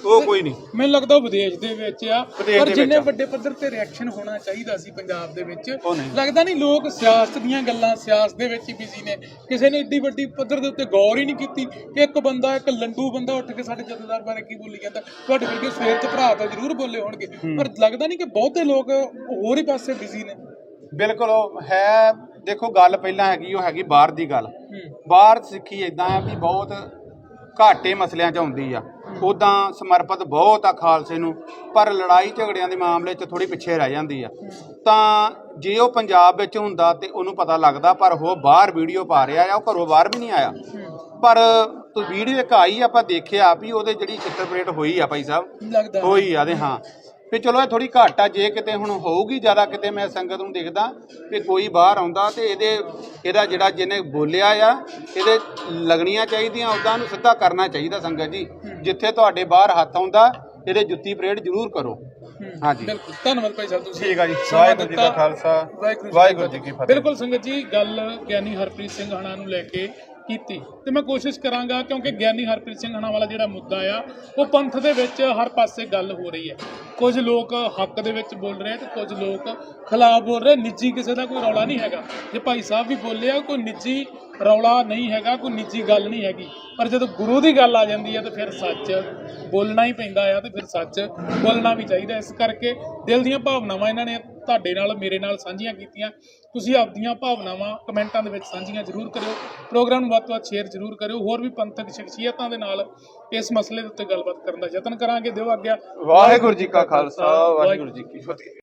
ਉਹ ਕੋਈ ਨਹੀਂ। ਮੈਨੂੰ ਲੱਗਦਾ ਉਹ ਵਿਦੇਸ਼ ਦੇ ਵਿੱਚ ਆ। ਵਿਦੇਸ਼ ਪਰ ਦੇ ਜਿੰਨੇ ਵਿੱਚ ਆ। ਵੱਡੇ ਪੱਧਰ ਤੇ ਰਿਐਕਸ਼ਨ ਹੋਣਾ ਚਾਹੀਦਾ ਸੀ ਪੰਜਾਬ ਦੇ ਵਿੱਚ ਉਹ ਨਹੀਂ। ਲੱਗਦਾ ਨਹੀਂ ਲੋਕ ਸਿਆਸਤ ਦੀਆਂ ਗੱਲਾਂ ਸਿਆਸਤ ਦੇ ਵਿੱਚ ਹੀ ਬਿਜ਼ੀ ਨੇ। ਕਿਸੇ ਨੇ ਏਡੀ ਵੱਡੀ ਪੱਧਰ ਦੇ ਉੱਤੇ ਗੌਰ ਹੀ ਨਹੀਂ ਕੀਤੀ ਕਿ ਇੱਕ ਬੰਦਾ ਇੱਕ ਲੰਡੂ ਬੰਦਾ ਉੱਠ ਕੇ ਸਾਡੇ ਜਥੇਦਾਰ ਬਾਰੇ ਕੀ ਬੋਲੀ ਜਾਂਦਾ। ਤੁਹਾਡੇ ਵਰਗੇ ਸਵੇਰ ਚ ਭਰਾ ਤਾਂ ਜ਼ਰੂਰ ਬੋਲੇ ਹੋਣਗੇ। ਪਰ ਲੱਗਦਾ ਨਹੀਂ ਕਿ ਬਹੁਤੇ ਲੋਕ ਹੋਰ ਹੀ ਪਾਸੇ ਬਿਜ਼ੀ ਨੇ। ਬਿਲਕੁਲ ਉਹ ਹੈ ਦੇਖੋ ਗੱਲ ਪਹਿਲਾਂ ਹੈਗੀ ਉਹ ਹੈਗੀ ਬਾਹਰ ਦੀ ਗੱਲ। ਹੂੰ। ਬਾਹਰ ਸਿੱਖੀ ਇਦਾਂ ਆ ਵੀ ਬਹੁਤ ਘਾਟੇ ਮਸਲਿਆਂ 'ਚ ਆਉਂਦੀ ਆ। ਉਦਾਂ ਸਮਰਪਿਤ ਬਹੁਤ ਆ ਖਾਲਸੇ ਨੂੰ ਪਰ ਲੜਾਈ ਝਗੜਿਆਂ ਦੇ ਮਾਮਲੇ 'ਚ ਥੋੜੀ ਪਿੱਛੇ ਰਹਿ ਜਾਂਦੀ ਆ। ਤਾਂ ਜੇ ਉਹ ਪੰਜਾਬ ਵਿੱਚ ਹੁੰਦਾ ਤੇ ਉਹਨੂੰ ਪਤਾ ਲੱਗਦਾ ਪਰ ਉਹ ਬਾਹਰ ਵੀਡੀਓ ਪਾ ਰਿਹਾ ਆ ਉਹ ਘਰੋਂ ਬਾਹਰ ਵੀ ਨਹੀਂ ਆਇਆ। ਪਰ ਤੂੰ ਵੀਡੀਓ ਇੱਕ ਆਈ ਆਪਾਂ ਦੇਖਿਆ ਵੀ ਉਹਦੇ ਜਿਹੜੀ ਚਿੱਤਰਪ੍ਰੇਟ ਹੋਈ ਆ ਭਾਈ ਸਾਹਿਬ ਹੋਈ ਆ ਦੇ ਹਾਂ। ਵੀ ਚਲੋ ਇਹ ਥੋੜੀ ਘੱਟ ਆ ਜੇ ਕਿਤੇ ਹੁਣ ਹੋਊਗੀ ਜ਼ਿਆਦਾ ਕਿਤੇ ਮੈਂ ਸੰਗਤ ਨੂੰ ਦੇਖਦਾ ਵੀ ਕੋਈ ਬਾਹਰ ਆਉਂਦਾ ਤੇ ਇਹਦੇ ਇਹਦਾ ਜਿਹੜਾ ਜਿਹਨੇ ਬੋਲਿਆ ਆ ਇਹਦੇ ਲੱਗਣੀਆਂ ਚਾਹੀਦੀਆਂ ਉਦਾਂ ਨੂੰ ਸਿੱਧਾ ਕਰਨਾ ਚਾਹੀਦਾ ਸੰਗਤ ਜੀ। ਜਿੱਥੇ ਤੁਹਾਡੇ ਬਾਹਰ ਹੱਥ ਆਉਂਦਾ ਇਹਦੇ ਜੁੱਤੀ ਪਰੇਡ ਜ਼ਰੂਰ ਕਰੋ। ਹਾਂਜੀ। ਬਿਲਕੁਲ। ਧੰਨਵਾਦ ਭਾਈ ਸਾਹਿਬ ਤੁਸੀਂ ਠੀਕ ਆ ਜੀ। ਵਾਹਿਗੁਰੂ ਜੀ ਦਾ। ਖਾਲਸਾ। ਵਾਹਿਗੁਰੂ ਵਾਹਿਗੁਰੂ ਜੀ ਕੀ ਫਤਿਹ। ਬਿਲਕੁਲ ਸੰਗਤ ਜੀ ਗੱਲ ਗਿਆਨੀ ਹਰਪ੍ਰੀਤ ਸਿੰਘ ਹਣਾ ਨੂੰ ਲੈ ਕੇ ਕੀਤੀ। ਤੇ ਮੈਂ ਕੋਸ਼ਿਸ਼ ਕਰਾਂਗਾ, ਕਿਉਂਕਿ ਗਿਆਨੀ ਹਰਪ੍ਰੀਤ ਸਿੰਘ ਹਣਾ ਵਾਲਾ ਜਿਹੜਾ ਮੁੱਦਾ ਆ, ਉਹ ਪੰਥ ਦੇ ਵਿੱਚ ਹਰ ਪਾਸੇ ਗੱਲ ਹੋ ਰਹੀ ਹੈ। ਕੁਝ ਲੋਕ ਹੱਕ ਦੇ ਵਿੱਚ ਬੋਲ ਰਹੇ ਤੇ ਕੁਝ ਲੋਕ ਖਿਲਾਫ ਬੋਲ ਰਹੇ। ਨਿੱਜੀ ਕਿਸੇ ਦਾ ਕੋਈ ਰੌਲਾ ਨਹੀਂ ਹੈਗਾ। ਜੇ ਭਾਈ ਸਾਹਿਬ ਵੀ ਬੋਲਿਆ, ਕੋਈ ਨਿੱਜੀ ਰੌਲਾ ਨਹੀਂ ਹੈਗਾ, ਕੋਈ ਨਿੱਜੀ ਗੱਲ ਨਹੀਂ ਹੈਗੀ। ਪਰ ਜਦੋਂ ਗੁਰੂ ਦੀ ਗੱਲ ਆ ਜਾਂਦੀ ਹੈ, ਤਾਂ ਫਿਰ ਸੱਚ ਬੋਲਣਾ ਹੀ ਪੈਂਦਾ ਆ, ਤੇ ਫਿਰ ਸੱਚ ਬੋਲਣਾ ਵੀ ਚਾਹੀਦਾ। ਇਸ ਕਰਕੇ ਦਿਲ ਦੀਆਂ ਭਾਵਨਾਵਾਂ ਇਹਨਾਂ ਨੇ ਤੁਹਾਡੇ ਨਾਲ, ਮੇਰੇ ਨਾਲ ਸਾਂਝੀਆਂ ਕੀਤੀਆਂ। ਤੁਸੀਂ ਆਪਦੀਆਂ ਭਾਵਨਾਵਾਂ ਕਮੈਂਟਾਂ ਦੇ ਵਿੱਚ ਸਾਂਝੀਆਂ ਜ਼ਰੂਰ ਕਰਿਓ। ਪ੍ਰੋਗਰਾਮ ਨੂੰ ਵੱਧ ਤੋਂ ਵੱਧ ਸ਼ੇਅਰ ਜ਼ਰੂਰ ਕਰਿਓ। ਹੋਰ ਵੀ ਪੰਥਕ ਸ਼ਖਸੀਅਤਾਂ ਦੇ ਨਾਲ ਇਸ ਮਸਲੇ ਦੇ ਉੱਤੇ ਗੱਲਬਾਤ ਕਰਨ ਦਾ ਯਤਨ ਕਰਾਂਗੇ। ਦਿਓ ਆਗਿਆ। ਵਾਹਿਗੁਰੂ ਜੀ ਕਾ ਖਾਲਸਾ, ਵਾਹਿਗੁਰੂ ਜੀ ਕੀ ਫਤਿਹ।